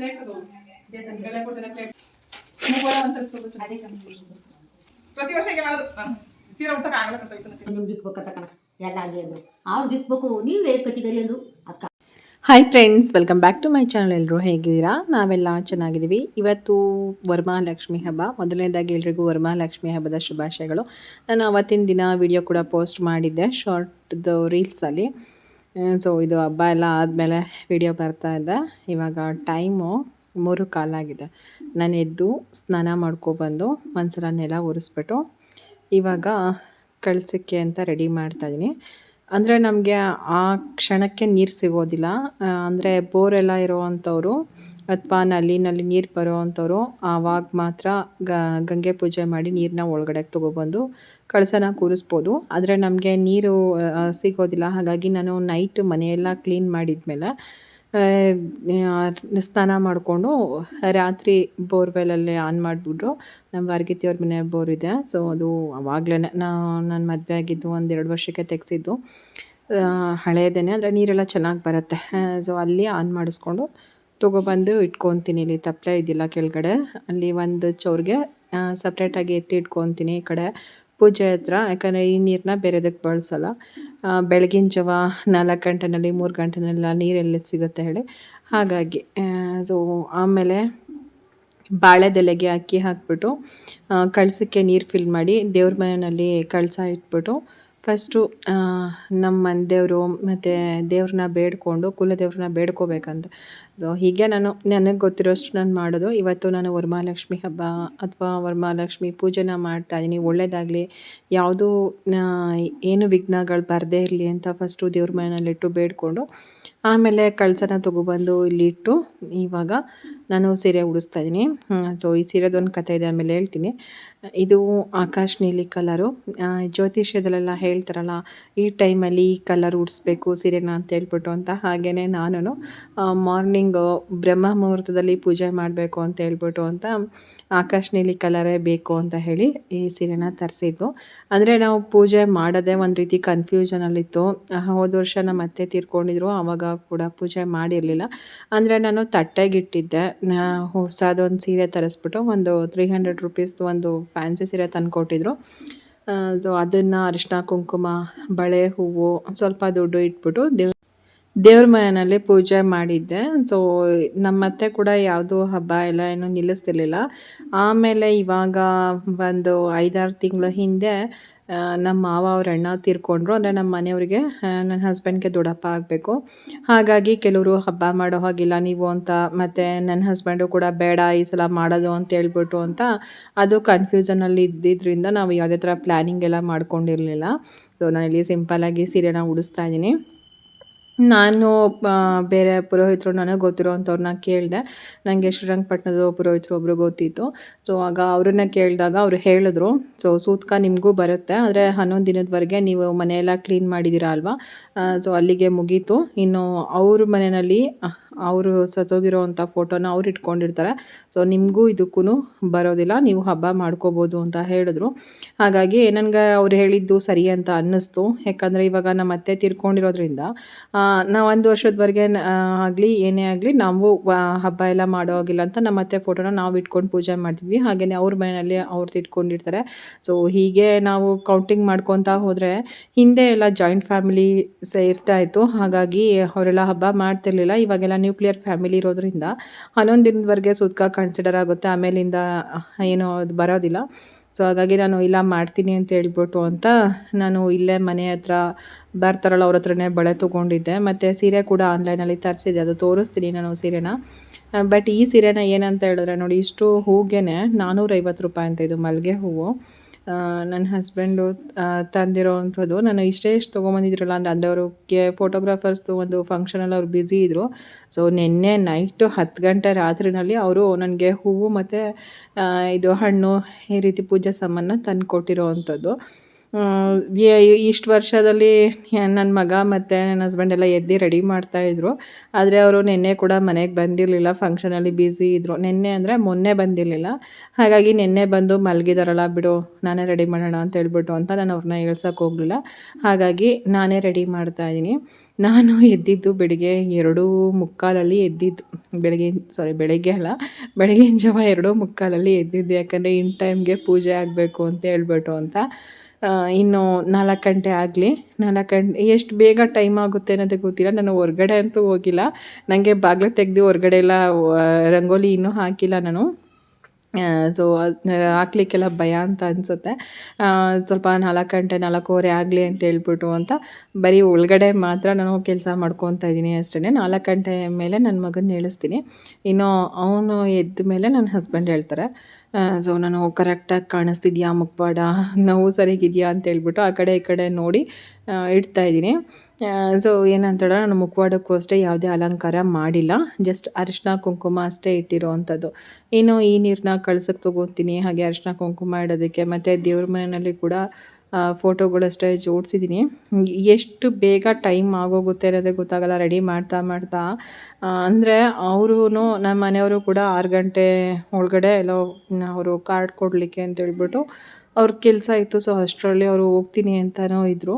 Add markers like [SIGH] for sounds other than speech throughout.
Plate ಸ್ವಲ್ಪ ಪ್ರತಿ ವರ್ಷ ಹೀಗೆ ಮಾಡೋದು. ಸೀರೆ ಉಡ್ಸಕ್ಕೆ ಆಗಲ್ಲ. ನಿಮ್ಗೆ ಕಣ. ಎಲ್ಲ ಅಂದ್ರು. ನೀವೇ ಅಂದ್ರು? Hi friends welcome back to my channel ಎಲ್ಲರೂ ಹೇಗಿದ್ದೀರಾ? ನಾವೆಲ್ಲ ಚೆನ್ನಾಗಿದ್ದೀವಿ. ಇವತ್ತು ವರಮಹಾಲಕ್ಷ್ಮಿ ಹಬ್ಬ. ಮೊದಲನೇದಾಗಿ ಎಲ್ರಿಗೂ ವರಮಹಾಲಕ್ಷ್ಮಿ ಹಬ್ಬದ ಶುಭಾಶಯಗಳು. ನಾನು ಅವತ್ತಿನ ದಿನ ವಿಡಿಯೋ ಕೂಡ ಪೋಸ್ಟ್ ಮಾಡಿದ್ದೆ ಶಾರ್ಟ್ದು ರೀಲ್ಸಲ್ಲಿ ಸೊ ಇದು ಹಬ್ಬ ಎಲ್ಲ ಆದಮೇಲೆ ವಿಡಿಯೋ ಬರ್ತಾ ಇದೆ. ಇವಾಗ ಟೈಮು ಮೂರು ಕಾಲಾಗಿದೆ ನಾನು ಎದ್ದು ಸ್ನಾನ ಮಾಡ್ಕೊಬಂದು ಒಂದ್ಸಲ ನೆಲ ಉರಿಸ್ಬಿಟ್ಟು ಇವಾಗ ಕಳ್ಸೋಕ್ಕೆ ಅಂತ ರೆಡಿ ಮಾಡ್ತಾಯಿದ್ದೀನಿ ಅಂದರೆ ನಮಗೆ ಆ ಕ್ಷಣಕ್ಕೆ ನೀರು ಸಿಗೋದಿಲ್ಲ. ಅಂದರೆ ಬೋರೆಲ್ಲ ಇರೋವಂಥವ್ರು ಅಥವಾ ನಲ್ಲಿನಲ್ಲಿ ನೀರು ಬರೋ ಅಂಥವ್ರು ಆವಾಗ ಮಾತ್ರ ಗಂಗೆ ಪೂಜೆ ಮಾಡಿ ನೀರನ್ನ ಒಳಗಡೆ ತೊಗೊಬಂದು ಕಳಸನ ಕೂರಿಸ್ಬೋದು. ಆದರೆ ನಮಗೆ ನೀರು ಸಿಗೋದಿಲ್ಲ. ಹಾಗಾಗಿ ನಾನು ನೈಟ್ ಮನೆಯೆಲ್ಲ ಕ್ಲೀನ್ ಮಾಡಿದ್ಮೇಲೆ ಸ್ನಾನ ಮಾಡಿಕೊಂಡು ರಾತ್ರಿ ಬೋರ್ವೆಲಲ್ಲಿ ಆನ್ ಮಾಡಿಬಿಟ್ರು. ನಮ್ಮ ವಾರ್ಗಿತಿಯವ್ರ ಮನೆ ಬೋರ್ ಇದೆ. ಸೊ ಅದು ಅವಾಗಲೇ ನಾನು ನಾನು ಮದುವೆ ಆಗಿದ್ದು ಒಂದೆರಡು ವರ್ಷಕ್ಕೆ ತೆಗೆಸಿದ್ದು. ಹಳೆಯದೇನೆ ಅಂದರೆ ನೀರೆಲ್ಲ ಚೆನ್ನಾಗಿ ಬರುತ್ತೆ. ಸೊ ಅಲ್ಲಿ ಆನ್ ಮಾಡಿಸ್ಕೊಂಡು ತೊಗೊಬಂದು ಇಟ್ಕೊತೀನಿ ಇಲ್ಲಿ ತಪ್ಪಲೆ ಇದೆಯಲ್ಲ ಕೆಳಗಡೆ. ಅಲ್ಲಿ ಒಂದು ಚೌರ್ಗೆ ಸಪ್ರೇಟಾಗಿ ಎತ್ತಿ ಇಟ್ಕೊತೀನಿ ಈ ಕಡೆ ಪೂಜೆ ಹತ್ರ. ಯಾಕಂದರೆ ಈ ನೀರನ್ನ ಬೇರೆದಕ್ಕೆ ಬಳಸಲ್ಲ. ಬೆಳಗಿನ ಜಾವ ನಾಲ್ಕು ಗಂಟೆನಲ್ಲಿ, ಮೂರು ಗಂಟೆನೆಲ್ಲ ನೀರೆಲ್ಲ ಸಿಗುತ್ತೆ ಹೇಳಿ. ಹಾಗಾಗಿ ಸೊ ಆಮೇಲೆ ಬಾಳೆದೆಲೆಗೆ ಅಕ್ಕಿ ಹಾಕ್ಬಿಟ್ಟು ಕಳಸಕ್ಕೆ ನೀರು ಫಿಲ್ ಮಾಡಿ ದೇವ್ರ ಮನೆಯಲ್ಲಿ ಕಳಸ ಇಟ್ಬಿಟ್ಟು ಫಸ್ಟು ನಮ್ಮ ಮನೆ ದೇವರು ಮತ್ತು ದೇವ್ರನ್ನ ಬೇಡ್ಕೊಂಡು ಕುಲದೇವ್ರನ್ನ ಬೇಡ್ಕೋಬೇಕಂತ. ಸೊ ಹೀಗೆ ನಾನು ನನಗೆ ಗೊತ್ತಿರೋಷ್ಟು ನಾನು ಮಾಡೋದು. ಇವತ್ತು ನಾನು ವರಮಹಾಲಕ್ಷ್ಮಿ ಹಬ್ಬ ಅಥವಾ ವರಮಹಾಲಕ್ಷ್ಮಿ ಪೂಜೆನ ಮಾಡ್ತಾ ಇದ್ದೀನಿ. ಒಳ್ಳೆಯದಾಗಲಿ ಯಾವುದೂ ಏನು ವಿಘ್ನಗಳು ಬರದೇ ಇರಲಿ ಅಂತ ಫಸ್ಟು ದೇವ್ರ ಮನೆಯಲ್ಲಿಟ್ಟು ಬೇಡ್ಕೊಂಡು, ಆಮೇಲೆ ಕಳಸನ ತೊಗೊಬಂದು ಇಲ್ಲಿಟ್ಟು ಇವಾಗ ನಾನು ಸೀರೆ ಉಡಿಸ್ತಾ ಇದ್ದೀನಿ. ಸೊ ಈ ಸೀರೆದೊಂದು ಕತೆ ಇದೆ, ಆಮೇಲೆ ಹೇಳ್ತೀನಿ. ಇದು ಆಕಾಶ್ ನೀಲಿ ಕಲರು. ಜ್ಯೋತಿಷ್ಯದಲ್ಲೆಲ್ಲ ಹೇಳ್ತಾರಲ್ಲ, ಈ ಟೈಮಲ್ಲಿ ಈ ಕಲರ್ ಉಡಿಸ್ಬೇಕು, ಸೀರೆನ ಅಂತ ಹೇಳ್ಬಿಟ್ಟು ಅಂತ ಹಾಗೆಯೇ ನಾನು ಮಾರ್ನಿಂಗ್ ಬ್ರಹ್ಮ ಮುಹೂರ್ತದಲ್ಲಿ ಪೂಜೆ ಮಾಡಬೇಕು ಅಂತ ಹೇಳ್ಬಿಟ್ಟು ಅಂತ ಆಕಾಶ್ ನೀಲಿ ಕಲರೇ ಬೇಕು ಅಂತ ಹೇಳಿ ಈ ಸೀರೆನ ತರಿಸಿದ್ದು. ಅಂದರೆ ನಾವು ಪೂಜೆ ಮಾಡೋದೇ ಒಂದು ರೀತಿ ಕನ್ಫ್ಯೂಷನಲ್ಲಿತ್ತು ಹೋದ ವರ್ಷ ನಮ್ಮ ಅತ್ತೆ ತೀರ್ಕೊಂಡಿದ್ರು ಆವಾಗ ಕೂಡ ಪೂಜೆ ಮಾಡಿರಲಿಲ್ಲ. ಅಂದರೆ ನಾನು ತಟ್ಟೆಗಿಟ್ಟಿದ್ದೆ. ಹೊಸದೊಂದು ಸೀರೆ ತರಿಸ್ಬಿಟ್ಟು ಒಂದು ತ್ರೀ ಹಂಡ್ರೆಡ್ ರುಪೀಸ್ದು ಒಂದು ಫ್ಯಾನ್ಸಿ ಸೀರೆ ತಂದುಕೊಟ್ಟಿದ್ರು ಸೊ ಅದನ್ನು ಅರಿಶಿನ ಕುಂಕುಮ, ಬಳೆ ಹೂವು ಸ್ವಲ್ಪ ದುಡ್ಡು ಇಟ್ಬಿಟ್ಟು ದೇವ್ ದೇವ್ರ ಮನೆಯಲ್ಲಿ ಪೂಜೆ ಮಾಡಿದ್ದೆ. ಸೊ ನಮ್ಮತ್ತೆ ಕೂಡ ಯಾವುದೂ ಹಬ್ಬ ಎಲ್ಲ ಏನು ನಿಲ್ಲಿಸ್ತಿರ್ಲಿಲ್ಲ. ಆಮೇಲೆ ಇವಾಗ ಒಂದು ಐದಾರು ತಿಂಗಳ ಹಿಂದೆ ನಮ್ಮ ಮಾವ ಅವ್ರ ಅಣ್ಣ ತೀರ್ಕೊಂಡ್ರು. ಅಂದರೆ ನಮ್ಮ ಮನೆಯವ್ರಿಗೆ ನನ್ನ ಹಸ್ಬೆಂಡ್ಗೆ ದೊಡ್ಡಪ್ಪ ಆಗಬೇಕು. ಹಾಗಾಗಿ ಕೆಲವರು ಹಬ್ಬ ಮಾಡೋ ಹಾಗಿಲ್ಲ, ನೀವು ಅಂತ ಮತ್ತು ನನ್ನ ಹಸ್ಬೆಂಡು ಕೂಡ ಬೇಡ, ಈ ಸಲ ಮಾಡೋದು ಅಂತ ಹೇಳ್ಬಿಟ್ಟು ಅಂತ ಅದು ಕನ್ಫ್ಯೂಷನಲ್ಲಿ ಇದ್ದಿದ್ದರಿಂದ ನಾವು ಯಾವುದೇ ಥರ ಪ್ಲ್ಯಾನಿಂಗ್ ಎಲ್ಲ ಮಾಡ್ಕೊಂಡಿರಲಿಲ್ಲ. ಸೊ ನಾನಿಲ್ಲಿ ಸಿಂಪಲ್ಲಾಗಿ ಸೀರೆನ ಉಡಿಸ್ತಾ ಇದ್ದೀನಿ. ನಾನು ಬೇರೆ ಪುರೋಹಿತರು ನನಗೆ ಗೊತ್ತಿರೋ ಅಂಥವ್ರನ್ನ ಕೇಳಿದೆ. ನನಗೆ ಶ್ರೀರಂಗಪಟ್ಟಣದ ಪುರೋಹಿತರು ಒಬ್ಬರು ಗೊತ್ತಿತ್ತು. ಸೊ ಆಗ ಅವ್ರನ್ನ ಕೇಳಿದಾಗ ಅವರು ಹೇಳಿದ್ರು. ಸೊ ಸೂತ್ಕ ನಿಮಗೂ ಬರುತ್ತೆ. ಆದರೆ ಹನ್ನೊಂದು ದಿನದವರೆಗೆ ನೀವು ಮನೆಯೆಲ್ಲ ಕ್ಲೀನ್ ಮಾಡಿದ್ದೀರಾ ಅಲ್ವಾ? ಸೊ ಅಲ್ಲಿಗೆ ಮುಗೀತು. ಇನ್ನು ಅವ್ರ ಮನೆಯಲ್ಲಿ ಅವರು ಸತ್ತೋಗಿರೋ ಅಂಥ ಫೋಟೋನ ಅವ್ರು ಇಟ್ಕೊಂಡಿರ್ತಾರೆ. ಸೊ ನಿಮಗೂ ಇದಕ್ಕೂ ಬರೋದಿಲ್ಲ. ನೀವು ಹಬ್ಬ ಮಾಡ್ಕೋಬೋದು ಅಂತ ಹೇಳಿದ್ರು. ಹಾಗಾಗಿ ನನಗೆ ಅವ್ರು ಹೇಳಿದ್ದು ಸರಿ ಅಂತ ಅನ್ನಿಸ್ತು. ಯಾಕಂದರೆ ಇವಾಗ ನಮ್ಮ ಅತ್ತೆ ತಿರ್ಕೊಂಡಿರೋದ್ರಿಂದ ನಾವು ಒಂದು ವರ್ಷದವರೆಗೆ ಆಗಲಿ, ಏನೇ ಆಗಲಿ ನಾವು ಹಬ್ಬ ಎಲ್ಲ ಮಾಡೋ ಆಗಿಲ್ಲ ಅಂತ ನಮ್ಮ ಅತ್ತೆ ಫೋಟೋನ ನಾವು ಇಟ್ಕೊಂಡು ಪೂಜೆ ಮಾಡ್ತಿದ್ವಿ. ಹಾಗೆಯೇ ಅವ್ರ ಮನೆಯಲ್ಲಿ ಅವ್ರದ್ದು ಇಟ್ಕೊಂಡಿರ್ತಾರೆ. ಸೊ ಹೀಗೆ ನಾವು ಕೌಂಟಿಂಗ್ ಮಾಡ್ಕೊತಾ ಹೋದರೆ ಹಿಂದೆ ಎಲ್ಲ ಜಾಯಿಂಟ್ ಫ್ಯಾಮಿಲಿ ಸೇರ್ತಾ ಇತ್ತು. ಹಾಗಾಗಿ ಅವರೆಲ್ಲ ಹಬ್ಬ ಮಾಡ್ತಿರ್ಲಿಲ್ಲ. ಇವಾಗೆಲ್ಲ ನ್ಯೂಕ್ಲಿಯರ್ ಫ್ಯಾಮಿಲಿ ಇರೋದ್ರಿಂದ ಹನ್ನೊಂದು ದಿನದವರೆಗೆ ಸುತ್ಕ ಕನ್ಸಿಡರ್ ಆಗುತ್ತೆ. ಆಮೇಲಿಂದ ಏನೋ ಅದು ಬರೋದಿಲ್ಲ. ಸೊ ಹಾಗಾಗಿ ನಾನು ಇಲ್ಲ ಮಾಡ್ತೀನಿ ಅಂತ ಹೇಳ್ಬಿಟ್ಟು ಅಂತ ನಾನು ಇಲ್ಲೇ ಮನೆ ಹತ್ರ ಬರ್ತಾರಲ್ಲ ಅವ್ರ ಹತ್ರನೇ ಬಳೆ ತೊಗೊಂಡಿದ್ದೆ. ಮತ್ತು ಸೀರೆ ಕೂಡ ಆನ್ಲೈನಲ್ಲಿ ತರಿಸಿದ್ದೆ. ಅದು ತೋರಿಸ್ತೀನಿ ನಾನು ಸೀರೆನ. ಬಟ್ ಈ ಸೀರೆನ ಏನಂತ ಹೇಳಿದ್ರೆ ನೋಡಿ, ಇಷ್ಟು ಹೂಗೆನೆ ನಾನ್ನೂರೈವತ್ತು ರೂಪಾಯಿ ಅಂತ ಇದು ಮಲ್ಲಿಗೆ ಹೂವು. ನನ್ನ ಹಸ್ಬೆಂಡು ತಂದಿರೋ ಅಂಥದ್ದು. ನಾನು ಇಷ್ಟೇ ಇಷ್ಟು ತೊಗೊಂಬಂದಿದ್ರಲ್ಲ, ಅಂದರೆ ಅಂದರೆ ಅವ್ರಿಗೆ ಫೋಟೋಗ್ರಾಫರ್ಸ್ದು ಒಂದು ಫಂಕ್ಷನಲ್ಲಿ ಅವ್ರು ಬ್ಯುಸಿ ಇದ್ದರು ಸೊ ನಿನ್ನೆ ನೈಟು ಹತ್ತು ಗಂಟೆ ರಾತ್ರಿನಲ್ಲಿ ಅವರು ನನಗೆ ಹೂವು ಮತ್ತು ಇದು ಹಣ್ಣು ಈ ರೀತಿ ಪೂಜೆ ಸಾಮಾನ ತಂದು ಕೊಟ್ಟಿರೋ ಅಂಥದ್ದು. ಇಷ್ಟು ವರ್ಷದಲ್ಲಿ ನನ್ನ ಮಗ ಮತ್ತು ನನ್ನ ಹಸ್ಬೆಂಡ್ ಎಲ್ಲ ಎದ್ದು ರೆಡಿ ಮಾಡ್ತಾಯಿದ್ರು ಆದರೆ ಅವರು ನಿನ್ನೆ ಕೂಡ ಮನೆಗೆ ಬಂದಿರಲಿಲ್ಲ ಫಂಕ್ಷನಲ್ಲಿ ಬ್ಯುಸಿ ಇದ್ದರು ನಿನ್ನೆ ಅಂದರೆ ಮೊನ್ನೆ ಬಂದಿರಲಿಲ್ಲ. ಹಾಗಾಗಿ ನಿನ್ನೆ ಬಂದು ಮಲಗಿದಾರಲ್ಲ ಬಿಡು, ನಾನೇ ರೆಡಿ ಮಾಡೋಣ ಅಂತ ಹೇಳ್ಬಿಟ್ಟು ಅಂತ ನಾನು ಅವ್ರನ್ನ ಹೇಳ್ಸೋಕೆ ಹೋಗಲಿಲ್ಲ. ಹಾಗಾಗಿ ನಾನೇ ರೆಡಿ ಮಾಡ್ತಾಯಿದ್ದೀನಿ ನಾನು ಎದ್ದಿದ್ದು ಬೆಳಿಗ್ಗೆ ಎರಡು ಮುಕ್ಕಾಲಲ್ಲಿ ಎದ್ದಿದ್ದು. ಬೆಳಗ್ಗೆ ಸಾರಿ ಬೆಳಗ್ಗೆ ಅಲ್ಲ, ಬೆಳಗಿನ ಜಾವ ಎರಡು ಮುಕ್ಕಾಲಲ್ಲಿ ಎದ್ದಿದ್ದು. ಯಾಕಂದರೆ ಇನ್ ಟೈಮ್ಗೆ ಪೂಜೆ ಆಗಬೇಕು ಅಂತ ಹೇಳ್ಬಿಟ್ಟು ಅಂತ. ಇನ್ನು ನಾಲ್ಕು ಗಂಟೆ ಆಗಲಿ ನಾಲ್ಕು ಗಂಟೆ ಎಷ್ಟು ಬೇಗ ಟೈಮ್ ಆಗುತ್ತೆ ಅನ್ನೋದು ಗೊತ್ತಿಲ್ಲ. ನಾನು ಹೊರ್ಗಡೆ ಅಂತೂ ಹೋಗಿಲ್ಲ. ನನಗೆ ಬಾಗಿಲು ತೆಗೆದು ಹೊರ್ಗಡೆ ಎಲ್ಲ ರಂಗೋಲಿ ಇನ್ನೂ ಹಾಕಿಲ್ಲ ನಾನು. ಸೊ ಹಾಕ್ಲಿಕ್ಕೆಲ್ಲ ಭಯ ಅಂತ ಅನಿಸುತ್ತೆ. ಸ್ವಲ್ಪ ನಾಲ್ಕು ಗಂಟೆ, ನಾಲ್ಕೂವರೆ ಆಗಲಿ ಅಂತ ಹೇಳ್ಬಿಟ್ಟು ಅಂತ ಬರೀ ಒಳಗಡೆ ಮಾತ್ರ ನಾನು ಕೆಲಸ ಮಾಡ್ಕೊತಾ ಇದ್ದೀನಿ ಅಷ್ಟೇ ನಾಲ್ಕು ಗಂಟೆ ಮೇಲೆ ನನ್ನ ಮಗನ ಹೇಳಿಸ್ತೀನಿ ಇನ್ನು ಅವನು ಎದ್ದ ಮೇಲೆ ನನ್ನ ಹಸ್ಬೆಂಡ್ ಹೇಳ್ತಾರೆ. ಸೊ ನಾನು ಕರೆಕ್ಟಾಗಿ ಕಾಣಿಸ್ತಿದ್ಯಾ ಮುಖವಾಡ? ನೋವು ಸರಿಗಿದೆಯಾ ಅಂತ ಹೇಳ್ಬಿಟ್ಟು ಆ ಕಡೆ ಈ ಕಡೆ ನೋಡಿ ಇಡ್ತಾ ಇದ್ದೀನಿ. ಸೊ ಏನಂತೇಳ ನಾನು ಮುಖವಾಡಕ್ಕೂ ಅಷ್ಟೇ ಯಾವುದೇ ಅಲಂಕಾರ ಮಾಡಿಲ್ಲ. ಜಸ್ಟ್ ಅರಿಶಿನ, ಕುಂಕುಮ ಅಷ್ಟೇ ಇಟ್ಟಿರೋ ಅಂಥದ್ದು ಈ ನೀರನ್ನ ಕಳ್ಸಕ್ಕೆ ತೊಗೊತೀನಿ. ಹಾಗೆ ಅರಿಶಿನ, ಕುಂಕುಮ ಇಡೋದಕ್ಕೆ, ಮತ್ತು ದೇವ್ರ ಮನೆಯಲ್ಲಿ ಕೂಡ ಫೋಟೋಗಳಷ್ಟೇ ಜೋಡಿಸಿದ್ದೀನಿ ಎಷ್ಟು ಬೇಗ ಟೈಮ್ ಆಗೋಗುತ್ತೆ ಅನ್ನೋದೇ ಗೊತ್ತಾಗಲ್ಲ. ರೆಡಿ ಮಾಡ್ತಾ ಮಾಡ್ತಾ ಅಂದರೆ ಅವರು ನಮ್ಮ ಮನೆಯವರು ಕೂಡ ಆರು ಗಂಟೆ ಒಳಗಡೆ ಎಲ್ಲೋ ಅವರು ಕಾರ್ಡ್ ಕೊಡಲಿಕ್ಕೆ ಅಂತ ಹೇಳ್ಬಿಟ್ಟು ಅವ್ರ ಕೆಲಸ ಇತ್ತು. ಸೊ ಅಷ್ಟರಲ್ಲಿ ಅವರು ಹೋಗ್ತೀನಿ ಅಂತಲೂ ಇದ್ದರು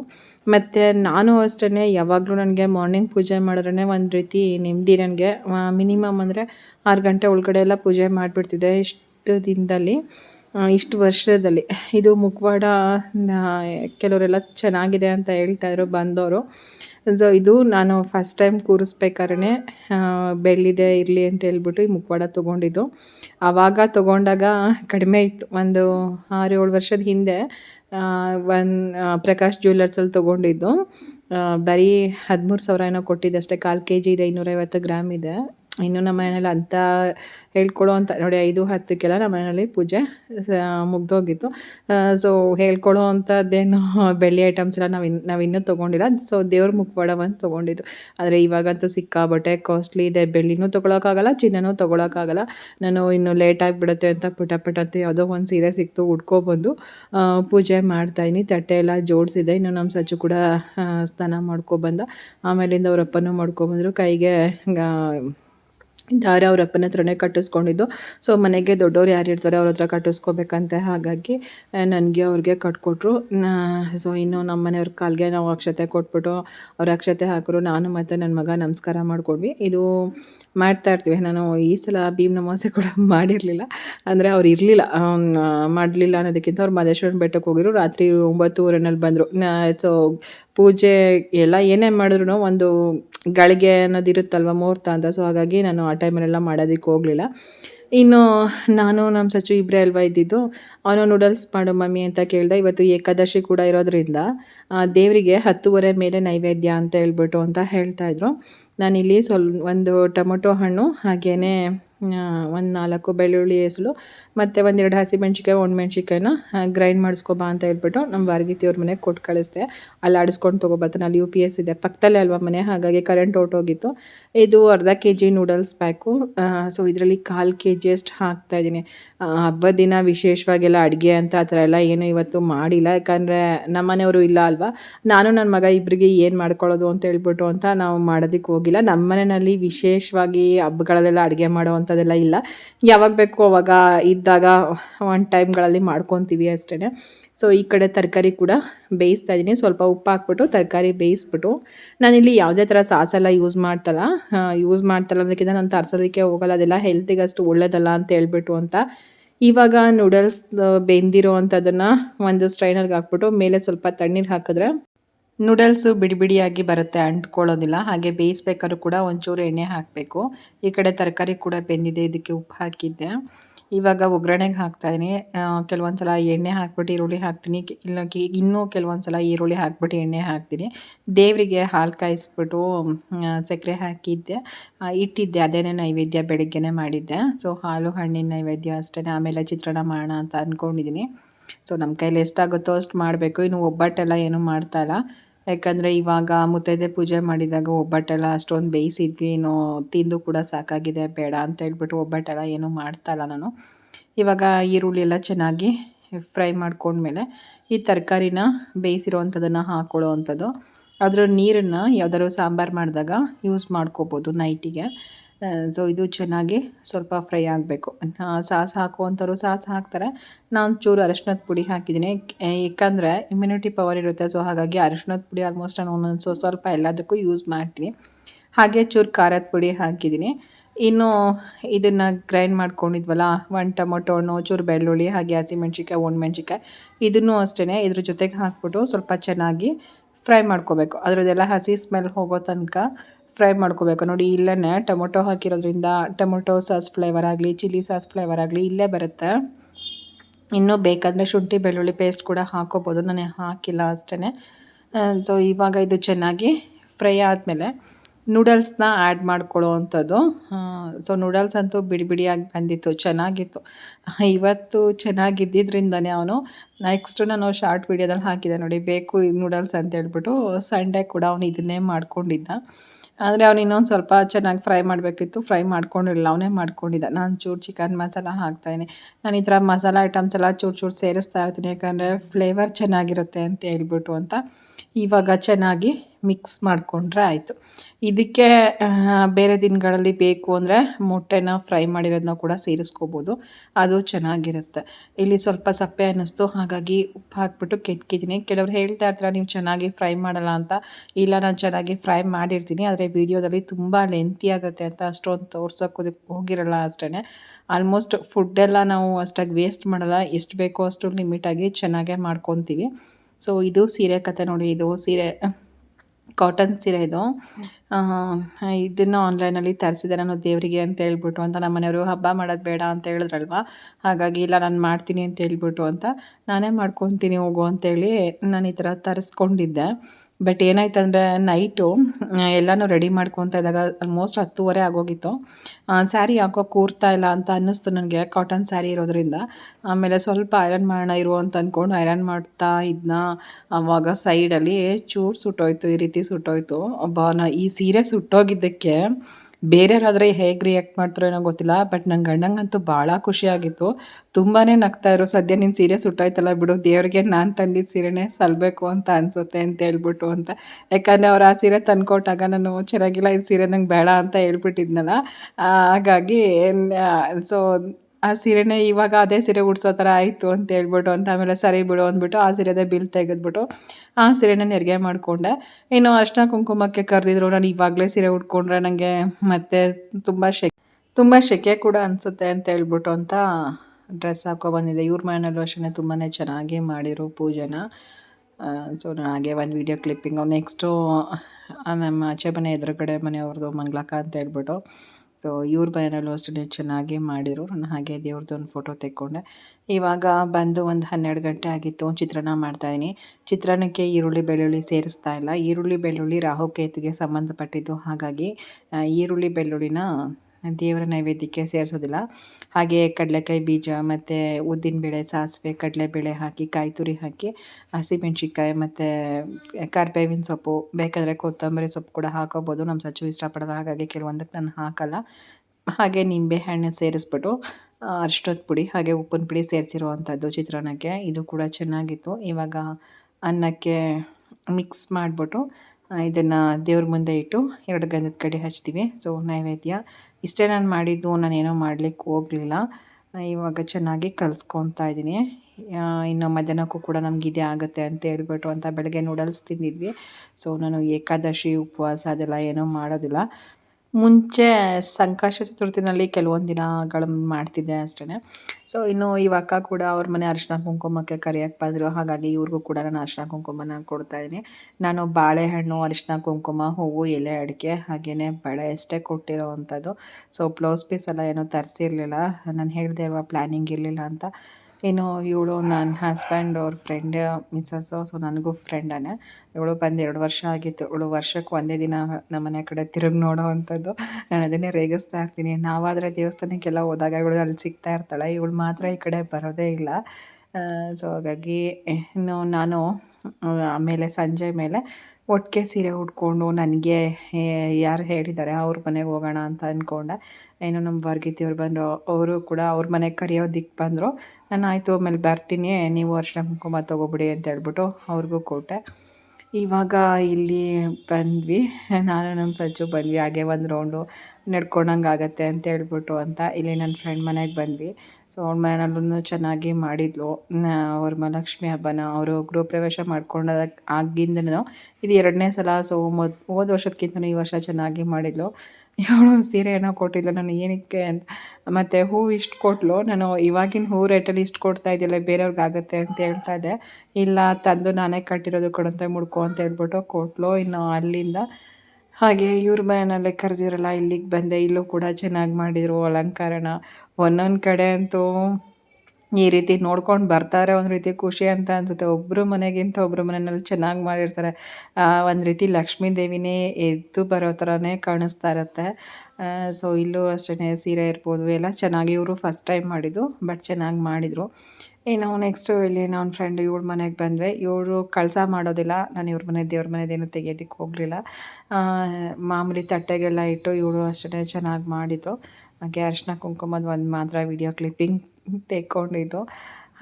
ಮತ್ತು ನಾನು ಅಷ್ಟೇ ಯಾವಾಗಲೂ ನನಗೆ ಮಾರ್ನಿಂಗ್ ಪೂಜೆ ಮಾಡಿದ್ರೆ ಒಂದು ರೀತಿ ನೆಮ್ಮದಿ ನನಗೆ. ಮಿನಿಮಮ್ ಅಂದರೆ ಆರು ಗಂಟೆ ಒಳಗಡೆ ಎಲ್ಲ ಪೂಜೆ ಮಾಡಿಬಿಡ್ತಿದ್ದೆ. ಇಷ್ಟು ದಿನದಲ್ಲಿ ಇಷ್ಟು ವರ್ಷದಲ್ಲಿ. ಇದು ಮುಖವಾಡ ಕೆಲವರೆಲ್ಲ ಚೆನ್ನಾಗಿದೆ ಅಂತ ಹೇಳ್ತಾಯಿದ್ರು ಬಂದವರು. ಸೊ ಇದು ನಾನು ಫಸ್ಟ್ ಟೈಮ್ ಕೂರಿಸ್ಬೇಕಾದ್ರೆ ಬೆಳ್ಳಿದೆ, ಇರಲಿ ಅಂತ ಹೇಳ್ಬಿಟ್ಟು ಈ ಮುಖವಾಡ ತೊಗೊಂಡಿದ್ದು. ಆವಾಗ ತೊಗೊಂಡಾಗ ಕಡಿಮೆ ಇತ್ತು. ಒಂದು ಆರು ಏಳು ವರ್ಷದ ಹಿಂದೆ ಒಂದು ಪ್ರಕಾಶ್ ಜ್ಯುವೆಲ್ಲರ್ಸಲ್ಲಿ ತೊಗೊಂಡಿದ್ದು. ಬರೀ ಹದಿಮೂರು ಸಾವಿರ ಏನೋ ಕೊಟ್ಟಿದ್ದೆ ಅಷ್ಟೇ ಕಾಲು ಕೆ ಜಿ ಇದೆ, ಇನ್ನೂರೈವತ್ತು ಗ್ರಾಮ್ ಇದೆ. ಇನ್ನು ನಮ್ಮ ಮನೇಲಿ ಅಂತ ಹೇಳ್ಕೊಡೋ ಅಂತ, ನೋಡಿ ಐದು ಹತ್ತಕ್ಕೆಲ್ಲ ನಮ್ಮ ಮನೇಲಿ ಪೂಜೆ ಮುಗ್ದೋಗಿತ್ತು. ಸೊ ಹೇಳ್ಕೊಳ್ಳೋ ಅಂಥದ್ದೇನು ಬೆಳ್ಳಿ ಐಟಮ್ಸ್ ಎಲ್ಲ ನಾವು ಇನ್ನು ನಾವು ಇನ್ನೂ ತೊಗೊಂಡಿಲ್ಲ. ಸೊ ದೇವ್ರ ಮುಖವಾಡವನ್ನು ತೊಗೊಂಡಿದ್ದು. ಆದರೆ ಇವಾಗಂತೂ ಸಿಕ್ಕಾಬಟ್ಟೆ ಕಾಸ್ಟ್ಲಿ ಇದೆ. ಬೆಳ್ಳಿನೂ ತೊಗೊಳಕ್ಕಾಗಲ್ಲ, ಚಿನ್ನನೂ ತೊಗೊಳಕ್ಕಾಗಲ್ಲ. ನಾನು ಇನ್ನು ಲೇಟ್ ಆಗಿಬಿಡುತ್ತೆ ಅಂತ ಪುಟ ಪುಟ ಅಂತ ಯಾವುದೋ ಒಂದು ಸೀರೆ ಸಿಕ್ತು, ಉಟ್ಕೊಬಂದು ಪೂಜೆ ಮಾಡ್ತಾಯಿನಿ ತಟ್ಟೆ ಎಲ್ಲ ಜೋಡಿಸಿದೆ. ಇನ್ನು ನಮ್ಮ ಸಚ್ಚು ಕೂಡ ಸ್ನಾನ ಮಾಡ್ಕೊಬಂದ. ಆಮೇಲಿಂದ ಅವರಪ್ಪನೂ ಮಾಡ್ಕೊಬಂದರು. ಕೈಗೆ ದಾರ ಅವ್ರ ಅಪ್ಪನ ಹತ್ರನೇ ಕಟ್ಟಿಸ್ಕೊಂಡಿದ್ದು. ಸೊ ಮನೆಗೆ ದೊಡ್ಡವ್ರು ಯಾರು ಇರ್ತಾರೆ ಅವ್ರ ಹತ್ರ ಕಟ್ಟಿಸ್ಕೋಬೇಕಂತೆ. ಹಾಗಾಗಿ ನನಗೆ ಅವ್ರಿಗೆ ಕಟ್ಕೊಟ್ರು. ಸೊ ಇನ್ನು ನಮ್ಮ ಮನೆಯವ್ರ ಕಾಲಿಗೆ ನಾವು ಅಕ್ಷತೆ ಕೊಟ್ಬಿಟ್ಟು, ಅವ್ರ ಅಕ್ಷತೆ ಹಾಕಿದ್ರು ನಾನು ಮತ್ತು ನನ್ನ ಮಗ ನಮಸ್ಕಾರ ಮಾಡ್ಕೊಂಡ್ವಿ. ಇದು ಮಾಡ್ತಾ ಇರ್ತೀವಿ. ನಾನು ಈ ಸಲ ಭೀಮ್ ನಮಾಸೆ ಕೂಡ [LAUGHS] ಮಾಡಿರಲಿಲ್ಲ. ಅಂದರೆ ಅವ್ರು ಇರಲಿಲ್ಲ. ಮಾಡಲಿಲ್ಲ ಅನ್ನೋದಕ್ಕಿಂತ ಅವ್ರು ಮಹದೇಶ್ವರನ ಬೆಟ್ಟಕ್ಕೆ ಹೋಗಿರು ರಾತ್ರಿ ಒಂಬತ್ತುವರೆನಲ್ಲಿ ಬಂದರು. ಸೊ ಪೂಜೆ ಎಲ್ಲ ಏನೇ ಮಾಡಿದ್ರು ಒಂದು ಗಳಿಗೆ ಅನ್ನೋದು ಇರುತ್ತಲ್ವ ಮುಹೂರ್ತ ಅಂತ. ಸೊ ಹಾಗಾಗಿ ನಾನು ಆ ಟೈಮಲ್ಲೆಲ್ಲ ಮಾಡೋದಕ್ಕೆ ಹೋಗಲಿಲ್ಲ. ಇನ್ನು ನಾನು ನಮ್ಮ ಸಚ್ಚು ಇಬ್ಬರೇ ಅಲ್ವಾ ಇದ್ದಿದ್ದು, ಅವನು ನೂಡಲ್ಸ್ ಮಾಡು ಮಮ್ಮಿ ಅಂತ ಕೇಳಿದೆ. ಇವತ್ತು ಏಕಾದಶಿ ಕೂಡ ಇರೋದ್ರಿಂದ ದೇವರಿಗೆ ಹತ್ತುವರೆ ಮೇಲೆ ನೈವೇದ್ಯ ಅಂತ ಹೇಳ್ಬಿಟ್ಟು ಅಂತ ಹೇಳ್ತಾಯಿದ್ರು ನಾನಿಲ್ಲಿ ಸ್ವಲ್ಪ ಒಂದು ಟೊಮೊಟೊ ಹಣ್ಣು ಹಾಗೆಯೇ ಒಂದು ನಾಲ್ಕು ಬೆಳ್ಳುಳ್ಳಿ ಹೆಸಲು ಮತ್ತು ಒಂದೆರಡು ಹಸಿಮೆಣ್ಸಿಕಾಯಿ ಒಣಮೆಣ್ಸಿಕಾಯಿನ ಗ್ರೈಂಡ್ ಮಾಡಿಸ್ಕೊಬಾ ಅಂತ ಹೇಳ್ಬಿಟ್ಟು ನಮ್ಮ ವಾರ್ಗಿತಿಯವ್ರ ಮನೆಗೆ ಕೊಟ್ಟು ಕಳಿಸ್ದೆ. ಅಲ್ಲಿ ಆಡಿಸ್ಕೊಂಡು ತೊಗೊಬರ್ತಾನೆ ಅಲ್ಲಿ ಯು ಪಿ ಎಸ್ ಇದೆ. ಪಕ್ಕದಲ್ಲೇ ಅಲ್ವಾ ಮನೆ? ಹಾಗಾಗಿ ಕರೆಂಟ್ ಹೊರ್ಟೋಗಿತ್ತು ಇದು ಅರ್ಧ K G noodles pack so ಇದರಲ್ಲಿ ಕಾಲು ಕೆ ಜಿ ಅಷ್ಟು ಹಾಕ್ತಾಯಿದ್ದೀನಿ ಹಬ್ಬದ ದಿನ ವಿಶೇಷವಾಗೆಲ್ಲ ಅಡುಗೆ ಅಂತ ಆ ಥರ ಎಲ್ಲ ಏನೂ ಇವತ್ತು ಮಾಡಿಲ್ಲ. ಯಾಕಂದರೆ ನಮ್ಮ ಮನೆಯವರು ಇಲ್ಲ ಅಲ್ವಾ? ನಾನು ನನ್ನ ಮಗ ಇಬ್ಬರಿಗೆ ಏನು ಮಾಡ್ಕೊಳ್ಳೋದು ಅಂತ ಹೇಳ್ಬಿಟ್ಟು ಅಂತ ನಾವು ಮಾಡೋದಕ್ಕೆ ಹೋಗಿಲ್ಲ. ನಮ್ಮ ಮನೆಯಲ್ಲಿ ವಿಶೇಷವಾಗಿ ಹಬ್ಬಗಳಲ್ಲೆಲ್ಲ ಅಡುಗೆ ಮಾಡೋ ಅಂಥದ್ದೆಲ್ಲ ಇಲ್ಲ. ಯಾವಾಗ ಬೇಕು ಅವಾಗ ಇದ್ದಾಗ ಒನ್ ಟೈಮ್ಗಳಲ್ಲಿ ಮಾಡ್ಕೊತೀವಿ ಅಷ್ಟೇ ಸೊ ಈ ಕಡೆ ತರಕಾರಿ ಕೂಡ ಬೇಯಿಸ್ತಾ ಇದ್ದೀನಿ ಸ್ವಲ್ಪ ಉಪ್ಪು ಹಾಕ್ಬಿಟ್ಟು ತರಕಾರಿ ಬೇಯಿಸ್ಬಿಟ್ಟು, ನಾನಿಲ್ಲಿ ಯಾವುದೇ ಥರ ಸಾಸೆಲ್ಲ ಯೂಸ್ ಮಾಡ್ತಲ್ಲ ಯೂಸ್ ಮಾಡ್ತಲ್ಲ ಅದಕ್ಕಿಂತ ನಾನು ತರ್ಸೋದಕ್ಕೆ ಹೋಗಲ್ಲ. ಅದೆಲ್ಲ ಹೆಲ್ತಿಗೆ ಅಷ್ಟು ಒಳ್ಳೇದಲ್ಲ ಅಂತ ಹೇಳ್ಬಿಟ್ಟು ಅಂತ. ಇವಾಗ ನೂಡಲ್ಸ್ ಬೆಂದಿರೋ ಅಂಥದ್ದನ್ನು ಒಂದು ಸ್ಟ್ರೈನರ್ಗೆ ಹಾಕ್ಬಿಟ್ಟು, ಮೇಲೆ ಸ್ವಲ್ಪ ತಣ್ಣೀರು ಹಾಕಿದ್ರೆ ನೂಡಲ್ಸು ಬಿಡಿ ಬಿಡಿಯಾಗಿ ಬರುತ್ತೆ ಅಂಟ್ಕೊಳ್ಳೋದಿಲ್ಲ. ಹಾಗೆ ಬೇಯಿಸ್ಬೇಕಾದ್ರೂ ಕೂಡ ಒಂಚೂರು ಎಣ್ಣೆ ಹಾಕಬೇಕು. ಈ ಕಡೆ ತರಕಾರಿ ಕೂಡ ಬೆಂದಿದೆ. ಇದಕ್ಕೆ ಉಪ್ಪು ಹಾಕಿದ್ದೆ. ಇವಾಗ ಒಗ್ಗರಣೆಗೆ ಹಾಕ್ತಾಯಿದ್ದೀನಿ ಕೆಲವೊಂದು ಸಲ ಎಣ್ಣೆ ಹಾಕ್ಬಿಟ್ಟು ಈರುಳ್ಳಿ ಹಾಕ್ತೀನಿ. ಇಲ್ಲ ಇನ್ನೂ ಕೆಲವೊಂದು ಸಲ ಈರುಳ್ಳಿ ಹಾಕ್ಬಿಟ್ಟು ಎಣ್ಣೆ ಹಾಕ್ತೀನಿ. ದೇವರಿಗೆ ಹಾಲು ಕಾಯಿಸ್ಬಿಟ್ಟು ಸಕ್ಕರೆ ಹಾಕಿದ್ದೆ. ಇಟ್ಟಿದ್ದೆ. ಅದೇನೇ ನೈವೇದ್ಯ ಬೆಳಗ್ಗೆನೇ ಮಾಡಿದ್ದೆ. ಸೊ, ಹಾಲು, ಹಣ್ಣಿನ ನೈವೇದ್ಯ ಅಷ್ಟೇ ಆಮೇಲೆ ಚಿತ್ರಾನ್ನ ಮಾಡೋಣ ಅಂತ ಅಂದ್ಕೊಂಡಿದ್ದೀನಿ ಸೊ ನಮ್ಮ ಕೈಲಿ ಎಷ್ಟಾಗುತ್ತೋ ಅಷ್ಟು ಮಾಡಬೇಕು. ಇನ್ನು ಒಬ್ಬಟ್ಟೆಲ್ಲ ಏನೂ ಮಾಡ್ತಾಯಿಲ್ಲ. ಯಾಕಂದರೆ ಇವಾಗ ಮುತ್ತೈದೆ ಪೂಜೆ ಮಾಡಿದಾಗ ಒಬ್ಬಟ್ಟೆಲ್ಲ ಅಷ್ಟೊಂದು ಬೇಯಿಸಿದ್ವಿ. ಏನೋ ತಿಂದು ಕೂಡ ಸಾಕಾಗಿದೆ, ಬೇಡ ಅಂತ ಹೇಳ್ಬಿಟ್ಟು ಒಬ್ಬಟ್ಟೆಲ್ಲ ಏನೂ ಮಾಡ್ತಾಯಿಲ್ಲ ನಾನು. ಇವಾಗ ಈರುಳ್ಳಿ ಎಲ್ಲ ಚೆನ್ನಾಗಿ ಫ್ರೈ ಮಾಡ್ಕೊಂಡ್ಮೇಲೆ ಈ ತರಕಾರಿನ ಬೇಯಿಸಿರೋವಂಥದ್ದನ್ನು ಹಾಕ್ಕೊಳ್ಳೋ ಅಂಥದ್ದು ಅದರ ನೀರನ್ನು ಯಾವ್ದಾದ್ರು ಸಾಂಬಾರು ಮಾಡಿದಾಗ ಯೂಸ್ ಮಾಡ್ಕೋಬೋದು ನೈಟಿಗೆ. ಸೊ ಇದು ಚೆನ್ನಾಗಿ ಸ್ವಲ್ಪ ಫ್ರೈ ಆಗಬೇಕು. ಸಾಸ್ ಹಾಕುವಂಥವ್ರು ಸಾಸ್ ಹಾಕ್ತಾರೆ. ನಾನು ಚೂರು ಅರಿಶಿನದ ಪುಡಿ ಹಾಕಿದ್ದೀನಿ. ಏಕೆಂದರೆ ಇಮ್ಯುನಿಟಿ ಪವರ್ ಇರುತ್ತೆ. ಸೊ ಹಾಗಾಗಿ ಅರಿಶಿನದ ಪುಡಿ ಆಲ್ಮೋಸ್ಟ್ ನಾನು ಒಂದೊಂದು ಸೊ, ಸ್ವಲ್ಪ ಎಲ್ಲದಕ್ಕೂ ಯೂಸ್ ಮಾಡ್ತೀನಿ. ಹಾಗೆ ಚೂರು ಖಾರದ ಪುಡಿ ಹಾಕಿದ್ದೀನಿ. ಇನ್ನು ಇದನ್ನು ಗ್ರೈಂಡ್ ಮಾಡ್ಕೊಂಡಿದ್ವಲ್ಲ ಒಂದು ಟೊಮೊಟೊ ಹಣ್ಣು, ಚೂರು ಬೆಳ್ಳುಳ್ಳಿ, ಹಾಗೆ ಹಸಿಮೆಣ್ಸಿಕಾಯಿ ಒಣಮೆಣ್ಸಿಕಾಯಿ ಇದನ್ನು ಅಷ್ಟೇ ಇದ್ರ ಜೊತೆಗೆ ಹಾಕ್ಬಿಟ್ಟು ಸ್ವಲ್ಪ ಚೆನ್ನಾಗಿ ಫ್ರೈ ಮಾಡ್ಕೋಬೇಕು. ಅದರದ್ದೆಲ್ಲ ಹಸಿ ಸ್ಮೆಲ್ ಹೋಗೋ ತನಕ ಫ್ರೈ ಮಾಡ್ಕೋಬೇಕು. ನೋಡಿ ಇಲ್ಲೇ ಟೊಮೊಟೊ ಹಾಕಿರೋದ್ರಿಂದ ಟೊಮೊಟೊ ಸಾಸ್ ಫ್ಲೇವರ್ ಆಗಲಿ, ಚಿಲ್ಲಿ ಸಾಸ್ ಫ್ಲೇವರ್ ಆಗಲಿ ಇಲ್ಲೇ ಬರುತ್ತೆ. ಇನ್ನೂ ಬೇಕಾದರೆ ಶುಂಠಿ, ಬೆಳ್ಳುಳ್ಳಿ ಪೇಸ್ಟ್ ಕೂಡ ಹಾಕೋಬೋದು. ನಾನು ಹಾಕಿಲ್ಲ ಅಷ್ಟೇ ಸೊ, ಇವಾಗ ಇದು ಚೆನ್ನಾಗಿ ಫ್ರೈ ಆದಮೇಲೆ ನೂಡಲ್ಸ್ನ ಆ್ಯಡ್ ಮಾಡ್ಕೊಳ್ಳೋ ಅಂಥದ್ದು. ಸೊ, ನೂಡಲ್ಸ್ ಅಂತೂ ಬಿಡಿ ಬಿಡಿಯಾಗಿ ಬಂದಿತ್ತು, ಚೆನ್ನಾಗಿತ್ತು. ಇವತ್ತು ಚೆನ್ನಾಗಿದ್ದಿದ್ರಿಂದನೇ ಅವನು ನೆಕ್ಸ್ಟು ನಾನು ಶಾರ್ಟ್ ವೀಡಿಯೋದಲ್ಲಿ ಹಾಕಿದೆ ನೋಡಿ, ಬೇಕು ನೂಡಲ್ಸ್ ಅಂತ ಹೇಳ್ಬಿಟ್ಟು ಸಂಡೇ ಕೂಡ ಅವನು ಇದನ್ನೇ ಮಾಡ್ಕೊಂಡಿದ್ದ. ಆದರೆ ಅವ್ನು ಇನ್ನೊಂದು ಸ್ವಲ್ಪ ಚೆನ್ನಾಗಿ ಫ್ರೈ ಮಾಡಬೇಕಿತ್ತು. ಫ್ರೈ ಮಾಡ್ಕೊಂಡಿರಲಿಲ್ಲ. ಅವನೇ ಮಾಡ್ಕೊಂಡಿದ್ದ. ನಾನು ಚೂರು ಚಿಕನ್ ಮಸಾಲ ಹಾಕ್ತಾಯಿನಿ ನಾನು ಈ ಥರ ಮಸಾಲ ಐಟಮ್ಸ್ ಎಲ್ಲ ಚೂರು ಚೂರು ಸೇರಿಸ್ತಾ ಇರ್ತೀನಿ. ಯಾಕಂದರೆ ಫ್ಲೇವರ್ ಚೆನ್ನಾಗಿರುತ್ತೆ ಅಂತ ಹೇಳ್ಬಿಟ್ಟು ಅಂತ ಇವಾಗ ಚೆನ್ನಾಗಿ ಮಿಕ್ಸ್ ಮಾಡಿಕೊಂಡ್ರೆ ಆಯಿತು. ಇದಕ್ಕೆ ಬೇರೆ ದಿನಗಳಲ್ಲಿ ಬೇಕು ಅಂದರೆ ಮೊಟ್ಟೆನ ಫ್ರೈ ಮಾಡಿರೋದನ್ನ ಕೂಡ ಸೇರಿಸ್ಕೋಬೋದು. ಅದು ಚೆನ್ನಾಗಿರುತ್ತೆ. ಇಲ್ಲಿ ಸ್ವಲ್ಪ ಸಪ್ಪೆ ಅನ್ನಿಸ್ತು. ಹಾಗಾಗಿ ಉಪ್ಪು ಹಾಕ್ಬಿಟ್ಟು ಕೆತ್ಕಿದ್ದೀನಿ. ಕೆಲವ್ರು ಹೇಳ್ತಾ ಇರ್ತಾರೆ, ನೀವು ಚೆನ್ನಾಗಿ ಫ್ರೈ ಮಾಡಲ್ಲ ಅಂತ. ಇಲ್ಲ, ನಾನು ಚೆನ್ನಾಗಿ ಫ್ರೈ ಮಾಡಿರ್ತೀನಿ. ಆದರೆ ವೀಡಿಯೋದಲ್ಲಿ ತುಂಬ ಲೆಂತಿ ಆಗುತ್ತೆ ಅಂತ ಅಷ್ಟೊಂದು ತೋರ್ಸೋಕೋದಕ್ಕೆ ಹೋಗಿರಲ್ಲ ಅಷ್ಟೇ ಆಲ್ಮೋಸ್ಟ್ ಫುಡ್ಡೆಲ್ಲ ನಾವು ಅಷ್ಟಾಗಿ ವೇಸ್ಟ್ ಮಾಡಲ್ಲ. ಎಷ್ಟು ಬೇಕೋ ಅಷ್ಟು ಲಿಮಿಟಾಗಿ ಚೆನ್ನಾಗೇ ಮಾಡ್ಕೊತೀವಿ. ಸೊ ಇದು ಸೀರೆ ಕತೆ ನೋಡಿ. ಇದು ಸೀರೆ ಕಾಟನ್ ಸೀರೆ ಇದು. ಇದನ್ನು ಆನ್ಲೈನಲ್ಲಿ ತರಿಸಿದೆ ನಾನು ದೇವರಿಗೆ ಅಂತ ಹೇಳ್ಬಿಟ್ಟು ಅಂತ. ನಮ್ಮ ಮನೆಯವರು ಹಬ್ಬ ಮಾಡೋದು ಬೇಡ ಅಂತ ಹೇಳಿದ್ರಲ್ವ? ಹಾಗಾಗಿ ಇಲ್ಲ, ನಾನು ಮಾಡ್ತೀನಿ ಅಂತ ಹೇಳ್ಬಿಟ್ಟು ಅಂತ. ನಾನೇ ಮಾಡ್ಕೊತೀನಿ ಹೋಗು ಅಂತೇಳಿ ನಾನು ಈ ಥರ ತರಿಸ್ಕೊಂಡಿದ್ದೆ. ಬಟ್ ಏನಾಯ್ತು ಅಂದರೆ ನೈಟು ಎಲ್ಲನೂ ರೆಡಿ ಮಾಡ್ಕೊತಾ ಇದ್ದಾಗ ಆಲ್ಮೋಸ್ಟ್ ಹತ್ತುವರೆ ಆಗೋಗಿತ್ತು. ಸ್ಯಾರಿ ಯಾಕೋ ಕೂರ್ತಾ ಇಲ್ಲ ಅಂತ ಅನ್ನಿಸ್ತು ನನಗೆ ಕಾಟನ್ ಸ್ಯಾರಿ ಇರೋದ್ರಿಂದ. ಆಮೇಲೆ ಸ್ವಲ್ಪ ಐರನ್ ಮಾಡೋಣ ಇರು ಅಂತ ಅಂದ್ಕೊಂಡು ಐರನ್ ಮಾಡ್ತಾ ಇದ್ನ. ಆವಾಗ ಸೈಡಲ್ಲಿ ಚೂರು ಸುಟ್ಟೋಯ್ತು, ಈ ರೀತಿ ಸುಟ್ಟೋಯ್ತು. ಒಬ್ಬ ಈ ಸೀರೆ ಸುಟ್ಟೋಗಿದ್ದಕ್ಕೆ ಬೇರೆಯವರಾದರೆ ಹೇಗೆ ರಿಯಾಕ್ಟ್ ಮಾಡ್ತಾರೋ ಏನೋ ಗೊತ್ತಿಲ್ಲ ಬಟ್ ನಂಗೆ ಗಂಡಂಗಂತೂ ಭಾಳ ಖುಷಿಯಾಗಿತ್ತು. ತುಂಬಾ ಇರೋ ಸದ್ಯ ನಿನ್ನ ಸೀರೆ ಸುಟ್ಟಾಯ್ತಲ್ಲ ಬಿಡು, ದೇವ್ರಿಗೆ ನಾನು ತಂದಿದ್ದ ಸೀರೆನೇ ಸಲ್ಲಬೇಕು ಅಂತ ಅನಿಸುತ್ತೆ ಅಂತ ಹೇಳ್ಬಿಟ್ಟು ಅಂತ. ಯಾಕಂದರೆ ಅವ್ರು ಆ ಸೀರೆ ತಂದ್ಕೊಟ್ಟಾಗ ನಾನು ಚೆನ್ನಾಗಿಲ್ಲ, ಈ ಸೀರೆ ನಂಗೆ ಬೇಡ ಅಂತ ಹೇಳ್ಬಿಟ್ಟಿದ್ನಲ್ಲ. ಹಾಗಾಗಿ ಸೊ ಆ ಸೀರೆನೇ ಇವಾಗ ಅದೇ ಸೀರೆ ಉಡ್ಸೋ ಥರ ಆಯಿತು ಅಂತ ಹೇಳ್ಬಿಟ್ಟು ಅಂತ ಆಮೇಲೆ ಸರಿ ಬಿಡು ಅಂದ್ಬಿಟ್ಟು ಆ ಸೀರೆದೇ ಬಿಲ್ ತೆಗೆದ್ಬಿಟ್ಟು ಆ ಸೀರೆನೇ ನೆರಿಗೆ ಮಾಡಿಕೊಂಡೆ. ಇನ್ನು ಅರ್ಶಿನ ಕುಂಕುಮಕ್ಕೆ ಕರೆದಿದ್ರು, ನಾನು ಇವಾಗಲೇ ಸೀರೆ ಉಟ್ಕೊಂಡ್ರೆ ನನಗೆ ಮತ್ತೆ ತುಂಬ ಶೆಕೆ ತುಂಬ ಶೆಕೆ ಕೂಡ ಅನಿಸುತ್ತೆ ಅಂತ ಹೇಳ್ಬಿಟ್ಟು ಅಂತ ಡ್ರೆಸ್ ಹಾಕೋ ಬಂದಿದೆ ಇವ್ರ ಮನೆಯಲ್ಲೂ ಅಷ್ಟೇ ತುಂಬಾ ಚೆನ್ನಾಗಿ ಮಾಡಿರು ಪೂಜೆನ. ಸೊ ನಾನು ಹಾಗೆ ಒಂದು ವೀಡಿಯೋ ಕ್ಲಿಪ್ಪಿಂಗು ನೆಕ್ಸ್ಟು ನಮ್ಮ ಆಚೆ ಮನೆ ಎದುರುಗಡೆ ಮನೆಯವ್ರದ್ದು ಮಂಗ್ಲಕ್ಕ ಅಂತ ಹೇಳ್ಬಿಟ್ಟು ಸೊ ಇವ್ರ ಅಷ್ಟು ಅಷ್ಟೇ ಚೆನ್ನಾಗಿ ಮಾಡಿರು ನಾನು ಹಾಗೆ ದೇವ್ರದ್ದು ಒಂದು ಫೋಟೋ ತೆಕ್ಕೊಂಡೆ. ಇವಾಗ ಬಂದು ಒಂದು ಹನ್ನೆರಡು ಗಂಟೆ ಆಗಿತ್ತು. ಚಿತ್ರಾನ್ನ ಮಾಡ್ತಾಯಿದ್ದೀನಿ ಚಿತ್ರಾನ್ನಕ್ಕೆ ಈರುಳ್ಳಿ, ಬೆಳ್ಳುಳ್ಳಿ ಸೇರಿಸ್ತಾ ಇಲ್ಲ. ಈರುಳ್ಳಿ, ಬೆಳ್ಳುಳ್ಳಿ ರಾಹುಕೇತುಗೆ ಸಂಬಂಧಪಟ್ಟಿದ್ದು. ಹಾಗಾಗಿ ಈರುಳ್ಳಿ, ಬೆಳ್ಳುಳ್ಳಿನ ದೇವರ ನೈವೇದ್ಯಕ್ಕೆ ಸೇರಿಸೋದಿಲ್ಲ. ಹಾಗೆ ಕಡಲೆಕಾಯಿ ಬೀಜ, ಮತ್ತು ಉದ್ದಿನಬೇಳೆ ಸಾಸಿವೆ ಕಡಲೆಬೇಳೆ ಹಾಕಿ, ಕಾಯಿ ತುರಿ ಹಾಕಿ ಹಸಿಮೆಣ್ಸಿನ್ಕಾಯಿ ಮತ್ತು ಕರ್ಬೇವಿನ ಸೊಪ್ಪು, ಬೇಕಾದರೆ ಕೊತ್ತಂಬರಿ ಸೊಪ್ಪು ಕೂಡ ಹಾಕೋಬೋದು. ನಮ್ಮ ಸಚ್ಚು ಇಷ್ಟಪಡೋದು ಹಾಗಾಗಿ ಕೆಲವೊಂದಕ್ಕೆ ನಾನು ಹಾಕಲ್ಲ. ಹಾಗೆ ನಿಂಬೆ ಹಣ್ಣು ಸೇರಿಸ್ಬಿಟ್ಟು ಅರಿಶಿನದ ಪುಡಿ, ಹಾಗೆ ಉಪ್ಪಿನ ಪುಡಿ ಸೇರಿಸಿರುವಂಥದ್ದು ಚಿತ್ರಾನ್ನಕ್ಕೆ. ಇದು ಕೂಡ ಚೆನ್ನಾಗಿತ್ತು. ಇವಾಗ ಅನ್ನಕ್ಕೆ ಮಿಕ್ಸ್ ಮಾಡಿಬಿಟ್ಟು ಇದನ್ನು ದೇವ್ರ ಮುಂದೆ ಇಟ್ಟು ಎರಡು ಗಂಧದ ಕಡೆ ಹಚ್ತೀವಿ. ಸೊ ನೈವೇದ್ಯ. ಇಷ್ಟೇ ನಾನು ಮಾಡಿದ್ದು, ನಾನೇನೋ ಮಾಡಲಿಕ್ಕೆ ಹೋಗಲಿಲ್ಲ. ಇವಾಗ ಚೆನ್ನಾಗಿ ಕಲಿಸ್ಕೊತಾ ಇದ್ದೀನಿ. ಇನ್ನು ಮಧ್ಯಾಹ್ನಕ್ಕೂ ಕೂಡ ನಮ್ಗೆ ಇದೇ ಆಗುತ್ತೆ ಅಂತ ಹೇಳ್ಬಿಟ್ಟು ಅಂತ ಬೆಳಗ್ಗೆ ನೂಡಲ್ಸ್ ತಿಂದಿದ್ವಿ. ಸೊ ನಾನು ಏಕಾದಶಿ ಉಪವಾಸ ಅದೆಲ್ಲ ಏನೂ ಮಾಡೋದಿಲ್ಲ. ಮುಂಚೆ ಸಂಕಷ್ಟ ಚತುರ್ಥಿನಲ್ಲಿ ಕೆಲವೊಂದು ದಿನಗಳನ್ನು ಮಾಡ್ತಿದ್ದೆ ಅಷ್ಟೇ ಸೊ ಇನ್ನು ಇವಾಗ ಕೂಡ ಅವ್ರ ಮನೆ ಅರಿಶಿನ ಕುಂಕುಮಕ್ಕೆ ಕರಿಯಕ್ಕೆ ಬಂದರು. ಹಾಗಾಗಿ ಇವ್ರಿಗೂ ಕೂಡ ನಾನು ಅರಿಶಿನ ಕುಂಕುಮನ ಕೊಡ್ತಾಯಿದ್ದೀನಿ ನಾನು ಬಾಳೆಹಣ್ಣು, ಅರಿಶಿನ ಕುಂಕುಮ, ಹೂವು, ಎಲೆ, ಅಡಿಕೆ ಹಾಗೆಯೇ ಬಳೆ ಅಷ್ಟೇ ಕೊಟ್ಟಿರೋ ಅಂಥದ್ದು ಸೊ ಬ್ಲೌಸ್ ಪೀಸ್ ಎಲ್ಲ ಏನೂ ತರಿಸಿರ್ಲಿಲ್ಲ. ನಾನು ಹೇಳಿದೆ ಇರುವ ಪ್ಲ್ಯಾನಿಂಗ್ ಇರಲಿಲ್ಲ ಅಂತ. ಇನ್ನು ಇವಳು ನನ್ನ ಹಸ್ಬೆಂಡ್ ಅವ್ರ ಫ್ರೆಂಡ್ ಮಿಸ್ಸಸ್ಸು ಸೊ ನನಗೂ ಫ್ರೆಂಡನೇ ಇವಳು ಬಂದು ಎರಡು ವರ್ಷ ಆಗಿತ್ತು. ಇವಳು ವರ್ಷಕ್ಕೆ ಒಂದೇ ದಿನ ನಮ್ಮ ಮನೆ ಕಡೆ ತಿರುಗಿ ನೋಡೋ ಅಂಥದ್ದು. ನಾನು ಅದನ್ನೇ ರೇಗಿಸ್ತಾ ಇರ್ತೀನಿ. ನಾವಾದರೆ ದೇವಸ್ಥಾನಕ್ಕೆಲ್ಲ ಹೋದಾಗ ಇವಳು ಅಲ್ಲಿ ಸಿಗ್ತಾ ಇರ್ತಾಳೆ. ಇವಳು ಮಾತ್ರ ಈ ಕಡೆ ಬರೋದೇ ಇಲ್ಲ. ಸೊ ಹಾಗಾಗಿ, ಇನ್ನು ನಾನು, ಆಮೇಲೆ ಸಂಜೆ ಮೇಲೆ ಒಟ್ಟಿಗೆ ಸೀರೆ ಉಟ್ಕೊಂಡು ನನಗೆ ಯಾರು ಹೇಳಿದ್ದಾರೆ, ಅವ್ರ ಮನೆಗೆ ಹೋಗೋಣ ಅಂತ ಅಂದ್ಕೊಂಡೆ ಏನು ನಮ್ಮ ವರ್ಗಿತಿಯವ್ರು ಬಂದರು, ಅವರು ಕೂಡ ಅವ್ರ ಮನೆಗೆ ಕರೆಯೋದಿಕ್ಕೆ ಬಂದರು. ನಾನು ಆಯಿತು, ಆಮೇಲೆ ಬರ್ತೀನಿ, ನೀವು ಅರ್ಶಿನ ಕುಂಕುಮ ತೊಗೊಬಿಡಿ ಅಂತ ಹೇಳ್ಬಿಟ್ಟು ಅವ್ರಿಗೂ ಕೊಟ್ಟೆ. ಇವಾಗ ಇಲ್ಲಿ ಬಂದ್ವಿ. ನಾನು ನಮ್ಮ ಸಜ್ಜು ಬಂದ್ವಿ. ಹಾಗೆ ಒಂದು ರೌಂಡು ನಡ್ಕೊಂಡಂಗೆ ಆಗತ್ತೆ ಅಂತ ಹೇಳ್ಬಿಟ್ಟು ಅಂತ ಇಲ್ಲಿ ನನ್ನ ಫ್ರೆಂಡ್ ಮನೆಗೆ ಬಂದ್ವಿ. ಸೊ ಅವ್ರ ಮನೆಯಲ್ಲೂ ಚೆನ್ನಾಗಿ ಮಾಡಿದ್ಲು. ವರಮಹಾಲಕ್ಷ್ಮಿ ಹಬ್ಬನ, ಅವರು ಗೃಹ ಪ್ರವೇಶ ಮಾಡ್ಕೊಂಡ ಆಗಿಂದನೂ ಇದು ಎರಡನೇ ಸಲ ಸೊ ಮೊದ್ ಹೋದ ವರ್ಷಕ್ಕಿಂತನೂ ಈ ವರ್ಷ ಚೆನ್ನಾಗಿ ಮಾಡಿದ್ಲು. ಇವಳು ಏನೋ ಕೊಟ್ಟಿಲ್ಲ ನಾನು ಏನಕ್ಕೆ ಅಂತ. ಮತ್ತು ಹೂ ಇಷ್ಟು ಕೊಟ್ಲು, ನಾನು ಇವಾಗಿನ ಹೂ ರೇಟಲ್ಲಿ ಇಷ್ಟು ಕೊಡ್ತಾ ಇದೆಯಲ್ಲ ಬೇರೆಯವ್ರಿಗೆ ಆಗುತ್ತೆ ಅಂತ ಹೇಳ್ತಾ ಇದ್ದೆ. ಇಲ್ಲ, ತಂದು ನಾನೇ ಕಟ್ಟಿರೋದು ಕೊಡಂತೆ, ಮುಡ್ಕೊ ಅಂತ ಹೇಳ್ಬಿಟ್ಟು ಕೊಟ್ಲು. ಇನ್ನು ಅಲ್ಲಿಂದ ಹಾಗೆ ಇವ್ರ ಮನೆಯಲ್ಲೇ ಕರೆದಿರಲ್ಲ, ಇಲ್ಲಿಗೆ ಬಂದೆ, ಇಲ್ಲೂ ಕೂಡ ಚೆನ್ನಾಗಿ ಮಾಡಿದರು ಅಲಂಕಾರನ. ಒಂದೊಂದು ಕಡೆ ಅಂತೂ ಈ ರೀತಿ ನೋಡ್ಕೊಂಡು ಬರ್ತಾರೆ, ಒಂದು ರೀತಿ ಖುಷಿ ಅಂತ ಅನಿಸುತ್ತೆ. ಒಬ್ಬರು ಮನೆಗಿಂತ ಒಬ್ಬರು ಮನೆಯಲ್ಲಿ ಚೆನ್ನಾಗಿ ಮಾಡಿರ್ತಾರೆ. ಒಂದು ರೀತಿ ಲಕ್ಷ್ಮೀ ದೇವಿನೇ ಎದ್ದು ಬರೋ ಥರನೇ ಕಾಣಿಸ್ತಾ ಇರುತ್ತೆ. ಸೊ, ಇಲ್ಲೂ ಅಷ್ಟೇ ಸೀರೆ ಇರ್ಬೋದು, ಎಲ್ಲ ಚೆನ್ನಾಗಿ ಇವರು ಫಸ್ಟ್ ಟೈಮ್ ಮಾಡಿದ್ದು ಬಟ್ ಚೆನ್ನಾಗಿ ಮಾಡಿದರು. ಇನ್ನು ನೆಕ್ಸ್ಟು ಇಲ್ಲಿ ನನ್ನ ಫ್ರೆಂಡ್ ಇವ್ರ ಮನೆಗೆ ಬಂದ್ವಿ. ಇವರು ಕಳಸ ಮಾಡೋದಿಲ್ಲ. ನಾನು ಇವ್ರ ಮನೆ, ದೇವ್ರ ಮನೆದೇನು ತೆಗಿಯೋದಕ್ಕೆ ಹೋಗಲಿಲ್ಲ. ಮಾಮೂಲಿ ತಟ್ಟೆಗೆಲ್ಲ ಇಟ್ಟು ಇವಳು ಅಷ್ಟೇ ಚೆನ್ನಾಗಿ ಮಾಡಿದ್ದು. ಹಾಗೆ ಅರ್ಶಿನ ಕುಂಕುಮದ ಒಂದು ಮಾತ್ರ ವಿಡಿಯೋ ಕ್ಲಿಪ್ಪಿಂಗ್ ತೆಕ್ಕೊಂಡಿದ್ದು.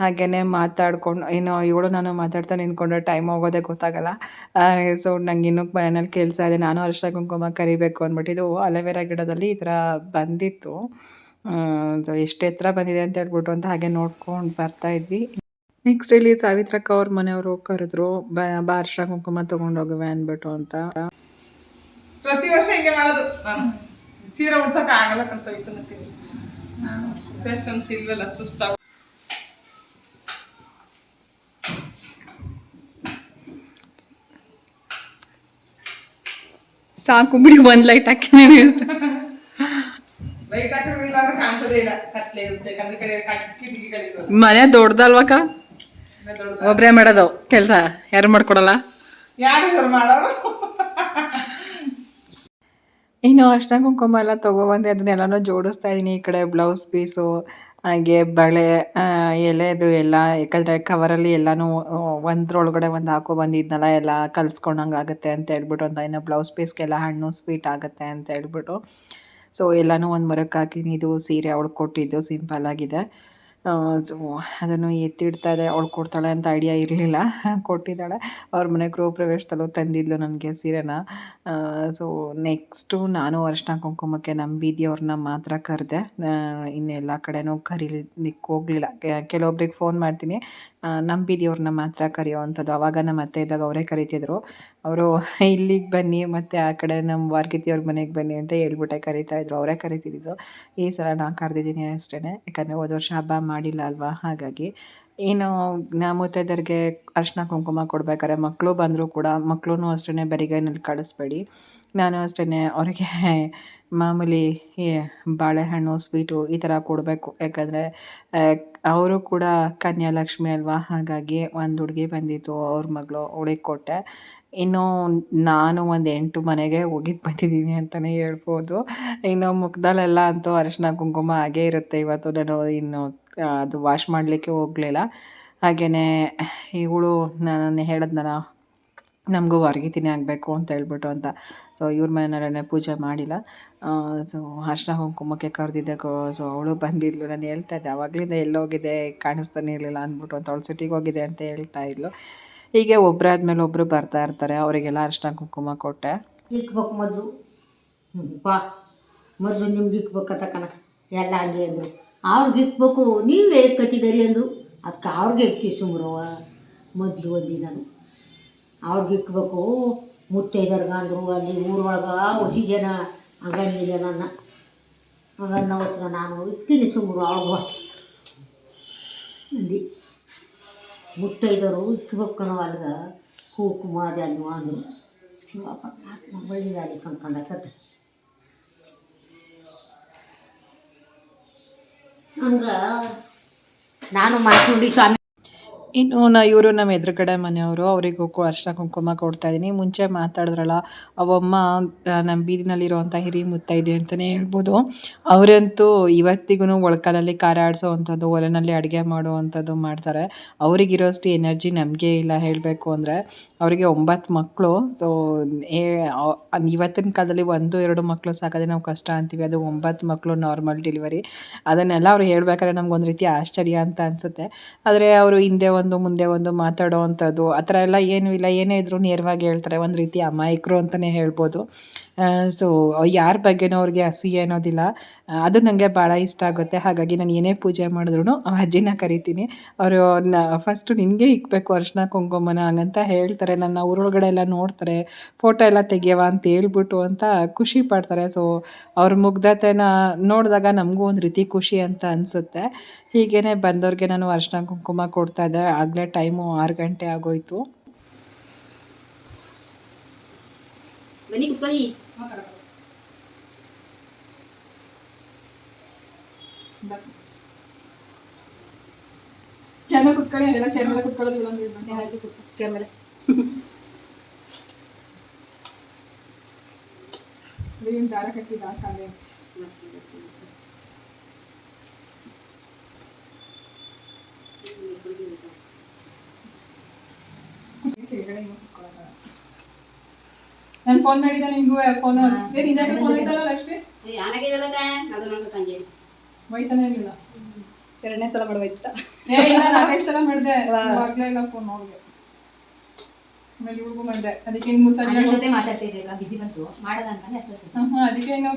ಹಾಗೇ ಮಾತಾಡ್ಕೊಂಡು, ಏನೋ ಇವಳು ನಾನು ಮಾತಾಡ್ತಾ ನಿಂತ್ಕೊಂಡ್ರೆ ಟೈಮ್ ಹೋಗೋದೇ ಗೊತ್ತಾಗಲ್ಲ. ಸೊ ನಂಗೆ ಇನ್ನೂ ಮನೇಲಿ ಕೆಲಸ ಇದೆ, ನಾನು ಅರಿಶಿನ ಕುಂಕುಮ ಕರಿಬೇಕು ಅಂದ್ಬಿಟ್ಟು ಇದು ಅಲೋವೆರಾ ಗಿಡದಲ್ಲಿ ಈ ಥರ ಬಂದಿತ್ತು. ಸೊ ಎಷ್ಟು ಎತ್ತರ ಬಂದಿದೆ ಅಂತ ಹೇಳ್ಬಿಟ್ಟು ಅಂತ ಹಾಗೆ ನೋಡ್ಕೊಂಡು ಬರ್ತಾ ಇದ್ವಿ. ನೆಕ್ಸ್ಟ್ ಇಲ್ಲಿ ಸಾವಿತ್ರಕ್ಕ ಅವ್ರ ಮನೆಯವರು ಕರೆದ್ರು, ಬಾ ಅರಿಶಿನ ಕುಂಕುಮ ತೊಗೊಂಡೋಗುವೆ ಅಂದ್ಬಿಟ್ಟು ಅಂತ. ಪ್ರತಿ ವರ್ಷ ಹಿಂಗೆ ಮಾಡೋದು. ಸೀರೆ ಉಡ್ಸಕ್ ಆಗಲ್ಲ ಕಳ್ಸೋಯ್ತು ಪೇಷನ್ಸ್ ಇಲ್ವಲ್ಲ ಸುಸ್ತಾಗ ಸಾಕು ಬಿಡಿ ಒಂದು ಲೈಟ್ ಹಾಕಿ ಇಷ್ಟ. ಲೈಟ್ ಹಾಕಿದ್ರೆ ಅಂದ್ರೆ ಕಾಣ್ತದೇ ಇಲ್ಲ. ಕತ್ಲೆ ಇರುತ್ತೆ ಕಣ್ಣು ಕಡೆ ಕಿಟಕಿಗಳಿರೋದು ಮನೆ ದೊಡ್ಡದಲ್ವಕ್ಕ ಒಬ್ರೆ ಮಾಡೋದು ಕೆಲಸ ಯಾರು ಮಾಡ್ಕೊಡಲ್ಲ? ಯಾರು ಮಾಡೋರು? [LAUGHS] ಇನ್ನು ಅರ್ಶಿನ ಕುಂಕುಮ ಎಲ್ಲ ತೊಗೊಬಂದು ಅದನ್ನೆಲ್ಲನೂ ಜೋಡಿಸ್ತಾ ಇದ್ದೀನಿ ಈ ಕಡೆ ಬ್ಲೌಸ್ ಪೀಸು ಹಾಗೆ ಬಳೆ ಎಲೆದು ಎಲ್ಲ, ಯಾಕಂದರೆ ಕವರಲ್ಲಿ ಎಲ್ಲನೂ ಒಂದ್ರೊಳಗಡೆ ಒಂದು ಹಾಕೋ ಬಂದಿದ್ನಲ್ಲ, ಎಲ್ಲ ಕಲ್ಸ್ಕೊಂಡಂಗೆ ಆಗುತ್ತೆ ಅಂತ ಹೇಳ್ಬಿಟ್ಟು ಅಂತ ಇನ್ನು ಬ್ಲೌಸ್ ಪೀಸ್ಗೆಲ್ಲ ಹಣ್ಣು ಸ್ವೀಟ್ ಆಗುತ್ತೆ ಅಂತ ಹೇಳ್ಬಿಟ್ಟು. ಸೊ ಎಲ್ಲನೂ ಒಂದು ಮರಕ್ಕೆ ಹಾಕಿನಿ. ಇದು ಸೀರೆ ಅವಳು ಕೊಟ್ಟಿದ್ದು ಸಿಂಪಲ್ ಆಗಿದೆ. ಸೊ ಅದನ್ನು ಇದೆ ಅವಳು ಕೊಡ್ತಾಳೆ ಅಂತ ಐಡಿಯಾ ಇರಲಿಲ್ಲ. ಕೊಟ್ಟಿದ್ದಾಳೆ. ಅವ್ರ ಮನೆ ಗೃಹಪ್ರವೇಶದಲ್ಲೂ ತಂದಿದ್ಲು ನನಗೆ ಸೀರೆನ. ಸೊ ನೆಕ್ಸ್ಟು ನಾನು ಅರಿಶಿನ ಕುಂಕುಮಕ್ಕೆ ನಮ್ಮ ಬೀದಿಯವ್ರನ್ನ ಮಾತ್ರ ಕರೆದೆ. ಇನ್ನು ಎಲ್ಲ ಕಡೆನೂ ಕರೀಲಿಕ್ಕೆ ಹೋಗಲಿಲ್ಲ. ಕೆಲವೊಬ್ರಿಗೆ ಫೋನ್ ಮಾಡ್ತೀನಿ. ನಮ್ಮ ಬೀದಿಯವ್ರನ್ನ ಮಾತ್ರ ಕರೆಯೋ ಅಂಥದ್ದು. ಅವಾಗ ನಮ್ಮ ಅತ್ತೆ ಇದ್ದಾಗ ಅವರೇ ಕರಿತಿದ್ರು. ಅವರು, ಇಲ್ಲಿಗೆ ಬನ್ನಿ, ಮತ್ತು ಆ ಕಡೆ ನಮ್ಮ ವಾರ್ಗಿತಿಯವ್ರ ಮನೆಗೆ ಬನ್ನಿ ಅಂತ ಹೇಳ್ಬಿಟ್ಟೆ ಕರಿತಾಯಿದ್ರು ಅವರೇ ಕರಿತಿದ್ದು ಈ ಸಲ ನಾನು ಕರೆದಿದ್ದೀನಿ ಅಷ್ಟೇ ಯಾಕಂದರೆ ಹೋದ ವರ್ಷ ಹಬ್ಬ ಮಾಡಿಲ್ಲ ಅಲ್ವಾ? ಹಾಗಾಗಿ ಏನು ನಾ ಮುತ್ತೈದೆಯರಿಗೆ ಅರಿಶಿನ ಕುಂಕುಮ ಕೊಡ್ಬೇಕಾದ್ರೆ ಮಕ್ಕಳು ಬಂದರೂ ಕೂಡ ಮಕ್ಕಳೂ ಅಷ್ಟೇ ಬರಿಗೈನಲ್ಲಿ ಕಳಿಸ್ಬೇಡಿ. ನಾನು ಅಷ್ಟೇ ಅವರಿಗೆ ಮಾಮೂಲಿ ಬಾಳೆಹಣ್ಣು, ಸ್ವೀಟು ಈ ಥರ ಕೊಡಬೇಕು. ಯಾಕಂದರೆ ಅವರು ಕೂಡ ಕನ್ಯಾಲಕ್ಷ್ಮಿ ಅಲ್ವಾ? ಹಾಗಾಗಿ ಒಂದು ಹುಡುಗಿ ಬಂದಿತ್ತು ಅವ್ರ ಮಗಳು ಅವಳಿಗೆ ಕೊಟ್ಟೆ ಇನ್ನು ನಾನು ಒಂದು ಎಂಟು ಮನೆಗೆ ಹೋಗಿದ್ದು ಬಂದಿದ್ದೀನಿ ಅಂತಲೇ ಹೇಳ್ಬೋದು. ಇನ್ನು ಮುಖದಲ್ಲೆಲ್ಲ ಅಂತೂ ಅರಿಶಿನ ಕುಂಕುಮ ಹಾಗೇ ಇರುತ್ತೆ. ಇವತ್ತು ನಾನು ಇನ್ನು ಅದು ವಾಶ್ ಮಾಡಲಿಕ್ಕೆ ಹೋಗಲಿಲ್ಲ. ಹಾಗೆಯೇ ಇವಳು ನಾನು ಹೇಳಿದ್ನಲ್ಲ ನಮಗೂ ವಾರ್ಗಿತಿನಿ ಆಗಬೇಕು ಅಂತ ಹೇಳ್ಬಿಟ್ಟು ಅಂತ. ಸೊ ಇವ್ರ ಮನೆಯಲ್ಲೇ ಪೂಜೆ ಮಾಡಿಲ್ಲ. ಸೊ ಅರ್ಶನ ಕುಂಕುಮಕ್ಕೆ ಕರೆದಿದ್ದೆ. ಸೊ ಅವಳು ಬಂದಿದ್ಲು. ನಾನು ಹೇಳ್ತಾ ಇದ್ದೆ ಆವಾಗಲಿಂದ ಎಲ್ಲೋಗಿದೆ, ಕಾಣಿಸ್ತಾನೆ ಇರಲಿಲ್ಲ ಅಂದ್ಬಿಟ್ಟು ಅಂತ ಅವಳು ಸಿಟಿಗೆ ಹೋಗಿದೆ ಅಂತ ಹೇಳ್ತಾ ಇದ್ಲು. ಹೀಗೆ ಒಬ್ಬರಾದ್ಮೇಲೆ ಒಬ್ಬರು ಬರ್ತಾ ಇರ್ತಾರೆ. ಅವರಿಗೆಲ್ಲ ಅರ್ಶಿನ ಕುಂಕುಮ ಕೊಟ್ಟೆ. ಇಕ್ಬೇಕು ಮೊದಲು ಬಾ. ಮೊದಲು ನಿಮ್ಗೆ ಇಕ್ಬೇಕಂತ ಕಣ. ಎಲ್ಲ ಹಂಗೆ ಅಂದರು. ಅವ್ರಿಗೆ ಇಕ್ಬೇಕು. ನೀವೇ ಕತ್ತಿದ್ದೀರಿ ಅಂದರು. ಅದಕ್ಕೆ ಅವ್ರಿಗೆ ಇಕ್ತೀವಿ ಸುಮ್ರವ. ಮೊದಲು ಒಂದಿನನು ಅವ್ರಿಗೆ ಇಕ್ಬೇಕು. ಮುತ್ತೈದರ್ಗ ಅಂದರು, ಅಲ್ಲಿ ಊರೊಳಗೆ ಒಸಿ ಜನ ಹಂಗಂಗಿಲ್ಲ ನನ್ನ ಹಂಗನ್ನ ಹೊತ್ಗ ನಾನು ಇಕ್ತೀನಿ ಸುಮ್ರು ಅವ್ಳಿಗೆ ಅಂದು. ಮುತ್ತೈದರು ಇಕ್ಬೇಕು ನಾವು ಅಲ್ಗ ಕುಂಕುಮ ಅಲ್ಲಿ ಅಂದರು. ಶಿವಪ್ಪ ನಾಲ್ಕು ಬಳ್ಳಿದಾಲಿ ಕಂಡ್ಕೊಂಡತ್ತ ಹಂಗೆ ನಾನು ಮಾಡ್ಕೊಂಡು ಸ್ವಾಮಿ ಇನ್ನು ನಾ ಇವರು ನಮ್ಮ ಎದುರುಗಡೆ ಮನೆಯವರು, ಅವರಿಗೂ ಕೂ ಅರಿಶಿನ ಕುಂಕುಮ ಕೊಡ್ತಾ ಇದ್ದೀನಿ ಮುಂಚೆ ಮಾತಾಡಿದ್ರಲ್ಲ, ಅವಮ್ಮ ನಮ್ಮ ಬೀದಿನಲ್ಲಿರುವಂಥ ಹಿರಿ ಮುತ್ತೈದೆ ಅಂತಲೇ ಹೇಳ್ಬೋದು. ಅವರಂತೂ ಇವತ್ತಿಗೂ ಒಳಕಾಲಲ್ಲಿ ಖಾರ ಆಡಿಸೋ ಅಂಥದ್ದು ಒಲೆನಲ್ಲಿ ಅಡುಗೆ ಮಾಡುವಂಥದ್ದು ಮಾಡ್ತಾರೆ. ಅವರಿಗಿರೋಷ್ಟು ಎನರ್ಜಿ ನಮಗೆ ಇಲ್ಲ ಹೇಳಬೇಕು ಅಂದರೆ, ಅವರಿಗೆ ಒಂಬತ್ತು ಮಕ್ಕಳು ಸೊ ಇವತ್ತಿನ ಕಾಲದಲ್ಲಿ ಒಂದು, ಎರಡು ಮಕ್ಕಳು ಸಾಕೋದೇ ನಾವು ಕಷ್ಟ ಅಂತೀವಿ. ಅದು ಒಂಬತ್ತು ಮಕ್ಕಳು ನಾರ್ಮಲ್ ಡೆಲಿವರಿ. ಅದನ್ನೆಲ್ಲ ಅವ್ರು ಹೇಳ್ಬೇಕಾದ್ರೆ ನಮ್ಗೊಂದು ರೀತಿ ಆಶ್ಚರ್ಯ ಅಂತ ಅನಿಸುತ್ತೆ. ಆದರೆ ಅವರು ಹಿಂದೆ ಒಂದು ಮುಂದೆ ಒಂದು ಮಾತಾಡೋ ಅಂಥದ್ದು, ಆ ಥರ ಎಲ್ಲ ಏನೂ ಇಲ್ಲ. ಏನೇ ಇದ್ರೂ ನೇರವಾಗಿ ಹೇಳ್ತಾರೆ. ಒಂದು ರೀತಿ ಅಮಾಯಕರು ಅಂತಲೇ ಹೇಳ್ಬೋದು. ಸೊ ಯಾರ ಬಗ್ಗೆನೂ ಅವ್ರಿಗೆ ಅಸೂಯೆ ಅನ್ನೋದಿಲ್ಲ. ಅದು ನನಗೆ ಭಾಳ ಇಷ್ಟ ಆಗುತ್ತೆ. ಹಾಗಾಗಿ ನಾನು ಏನೇ ಪೂಜೆ ಮಾಡಿದ್ರು ಅಜ್ಜಿನ ಕರಿತೀನಿ. ಅವರು ಫಸ್ಟು ನಿನಗೆ ಇಕ್ಕಬೇಕು ಅರ್ಶಿನ ಕುಂಕುಮನ ಹಂಗಂತ ಹೇಳ್ತಾರೆ. ನನ್ನ ಊರೊಳಗಡೆ ಎಲ್ಲ ನೋಡ್ತಾರೆ. ಫೋಟೋ ಎಲ್ಲ ತೆಗಿಯವ ಅಂತ ಹೇಳ್ಬಿಟ್ಟು ಅಂತ ಖುಷಿ ಪಡ್ತಾರೆ. ಸೊ ಅವ್ರ ಮುಗ್ಧತೆನ ನೋಡಿದಾಗ ನಮಗೂ ಒಂದು ರೀತಿ ಖುಷಿ ಅಂತ ಅನಿಸುತ್ತೆ. ಹೀಗೇ ಬಂದವ್ರಿಗೆ ನಾನು ಅರ್ಶಿನ ಕುಂಕುಮ ಕೊಡ್ತಾ ಇದ್ದೆ. ಆಗಲೇ ಟೈಮು ಆರು ಗಂಟೆ ಆಗೋಯ್ತು. ಬನ್ನಿ ಕುತ್ಕೊಳ್ಳಿ ಚೇರ್ ಕುತ್ಕೊಳ್ಳಿ ಎಲ್ಲ ಚೇರ್ ಮೇಲೆ ಕುತ್ಕೊಳ್ಳೋದು ಚೇರ್ ಮೇಲೆ ದಾರ ಕಟ್ಟಿದ ಶಾಲೆ ನಾನು ಫೋನ್ ಮಾಡಿದ್ದೆ ನಿನ್ಗೂ ಫೋನ್ ಏ ನಿಂದ ಫೋನ್ ಐತಲ್ಲ ಲಕ್ಷ್ಮಿ? ಹೋಯ್ತಾನೆ ಇಲ್ಲ. ಎರಡನೇ ಸಲ ಮಾಡುವಾಯ್ತ ಏ ಇಲ್ಲ ನಾಲ್ಕೈದು ಸಲ ಮಾಡಿದೆ. ಆಗ್ಲೇ ಇಲ್ಲ ಫೋನ್ ಅವ್ರಿಗೆ ಆಮೇಲೆ ಇವ್ರಿಗೂ ಮಾಡಿದೆ. ಅದಕ್ಕೆ ಇನ್ನು ಮುಸಂಜೆ ಮಾಡೋದ ಅದಕ್ಕೆ ಇನ್ನು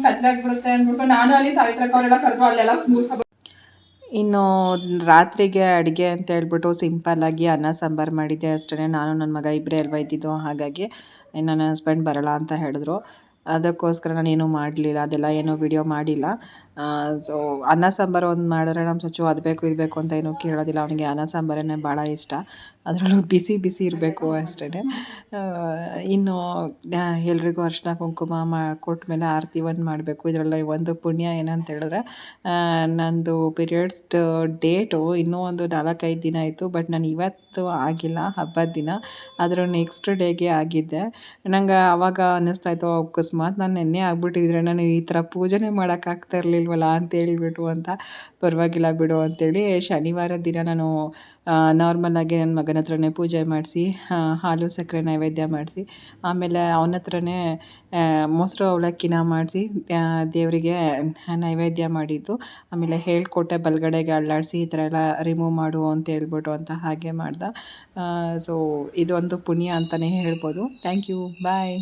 ಅಂದ್ಬಿಟ್ಟು ನಾನು ಅಲ್ಲಿ ಸಾವಿತ್ರಕ್ಕ ಅವರೆಲ್ಲ ಕರೆದ್ರು ಅಲ್ಲೆಲ್ಲ ಮುಗಿಸ್ಕೊ ಇನ್ನು ರಾತ್ರಿಗೆ ಅಡುಗೆ ಅಂತ ಹೇಳ್ಬಿಟ್ಟು ಸಿಂಪಲ್ಲಾಗಿ ಅನ್ನ ಸಾಂಬಾರು ಮಾಡಿದ್ದೆ ಅಷ್ಟೇ ನಾನು ನನ್ನ ಮಗ ಇಬ್ಬರೇ ಅಲ್ವಾ ಇದ್ದಿದ್ದು, ಹಾಗಾಗಿ ನನ್ನ ಹಸ್ಬೆಂಡ್ ಬರೋಲ್ಲ ಅಂತ ಹೇಳಿದ್ರು. ಅದಕ್ಕೋಸ್ಕರ ನಾನೇನು ಮಾಡಲಿಲ್ಲ, ಅದೆಲ್ಲ ಏನೂ ವಿಡಿಯೋ ಮಾಡಿಲ್ಲ. ಸೊ ಅನ್ನ ಸಾಂಬಾರು ಒಂದು ಮಾಡಿದ್ರೆ ನಮ್ಮ ಸ್ವಚ್ಛ ಅದು ಬೇಕು, ಇದು ಬೇಕು ಅಂತ ಏನೂ ಕೇಳೋದಿಲ್ಲ. ಅವನಿಗೆ ಅನ್ನ ಸಾಂಬಾರೇ ಭಾಳ ಇಷ್ಟ. ಅದರಲ್ಲೂ ಬಿಸಿ ಬಿಸಿ ಇರಬೇಕು ಅಷ್ಟೇ ಇನ್ನು ಎಲ್ರಿಗೂ ಅರ್ಶಿನ ಕುಂಕುಮ ಮಾ, ಕೊಟ್ಟ ಮೇಲೆ ಆರತಿ ಒಂದು ಮಾಡಬೇಕು. ಇದರಲ್ಲಿ ಒಂದು ಪುಣ್ಯ ಏನಂತ ಹೇಳಿದ್ರೆ ನಂದು ಪೀರಿಯಡ್ಸ್ ಡೇಟು ಇನ್ನೂ ಒಂದು ನಾಲ್ಕೈದು ದಿನ ಆಯಿತು, ಬಟ್ ನಾನು ಇವತ್ತು ಆಗಿಲ್ಲ, ಹಬ್ಬದ ದಿನ. ಅದರ ನೆಕ್ಸ್ಟ್ ಡೇಗೆ ಆಗಿದ್ದೆ. ನಂಗೆ ಅವಾಗ ಅನ್ನಿಸ್ತಾ ಇತ್ತು ಅಕಸ್ಮಾತ್ ನಾನು ನೆನ್ನೆ ಆಗ್ಬಿಟ್ಟಿದ್ರೆ, ನಾನು ಈ ಥರ ಪೂಜೆನೇ ಮಾಡೋಕ್ಕಾಗ್ತಾ ಇರಲಿಲ್ವಲ್ಲ ಅಂತ ಹೇಳಿಬಿಟ್ಟು ಅಂತ. ಪರವಾಗಿಲ್ಲ ಬಿಡು ಅಂತೇಳಿ ಶನಿವಾರ ದಿನ ನಾನು ನಾರ್ಮಲಾಗಿ ನನ್ನ ಮಗನ ಹತ್ರನೇ ಪೂಜೆ ಮಾಡಿಸಿ ಹಾಲು ಸಕ್ಕರೆ ನೈವೇದ್ಯ ಮಾಡಿಸಿ, ಆಮೇಲೆ ಅವನ ಹತ್ರನೇ ಮೊಸರು ಅವಲಕ್ಕಿನ ಮಾಡಿಸಿ ದೇವರಿಗೆ ನೈವೇದ್ಯ ಮಾಡಿದ್ದು. ಆಮೇಲೆ ಹೇಳ್ಕೊಟ್ಟೆ ಬಲಗಡೆಗೆ ಅಳ್ಳಾಡಿಸಿ ಈ ಥರ ಎಲ್ಲ ರಿಮೂವ್ ಮಾಡು ಅಂತ ಹೇಳ್ಬಿಟ್ಟು ಅಂತ ಹಾಗೆ ಮಾಡ್ದೆ. ಸೊ ಇದೊಂದು ಪುಣ್ಯ ಅಂತಲೇ ಹೇಳ್ಬೋದು. Thank you bye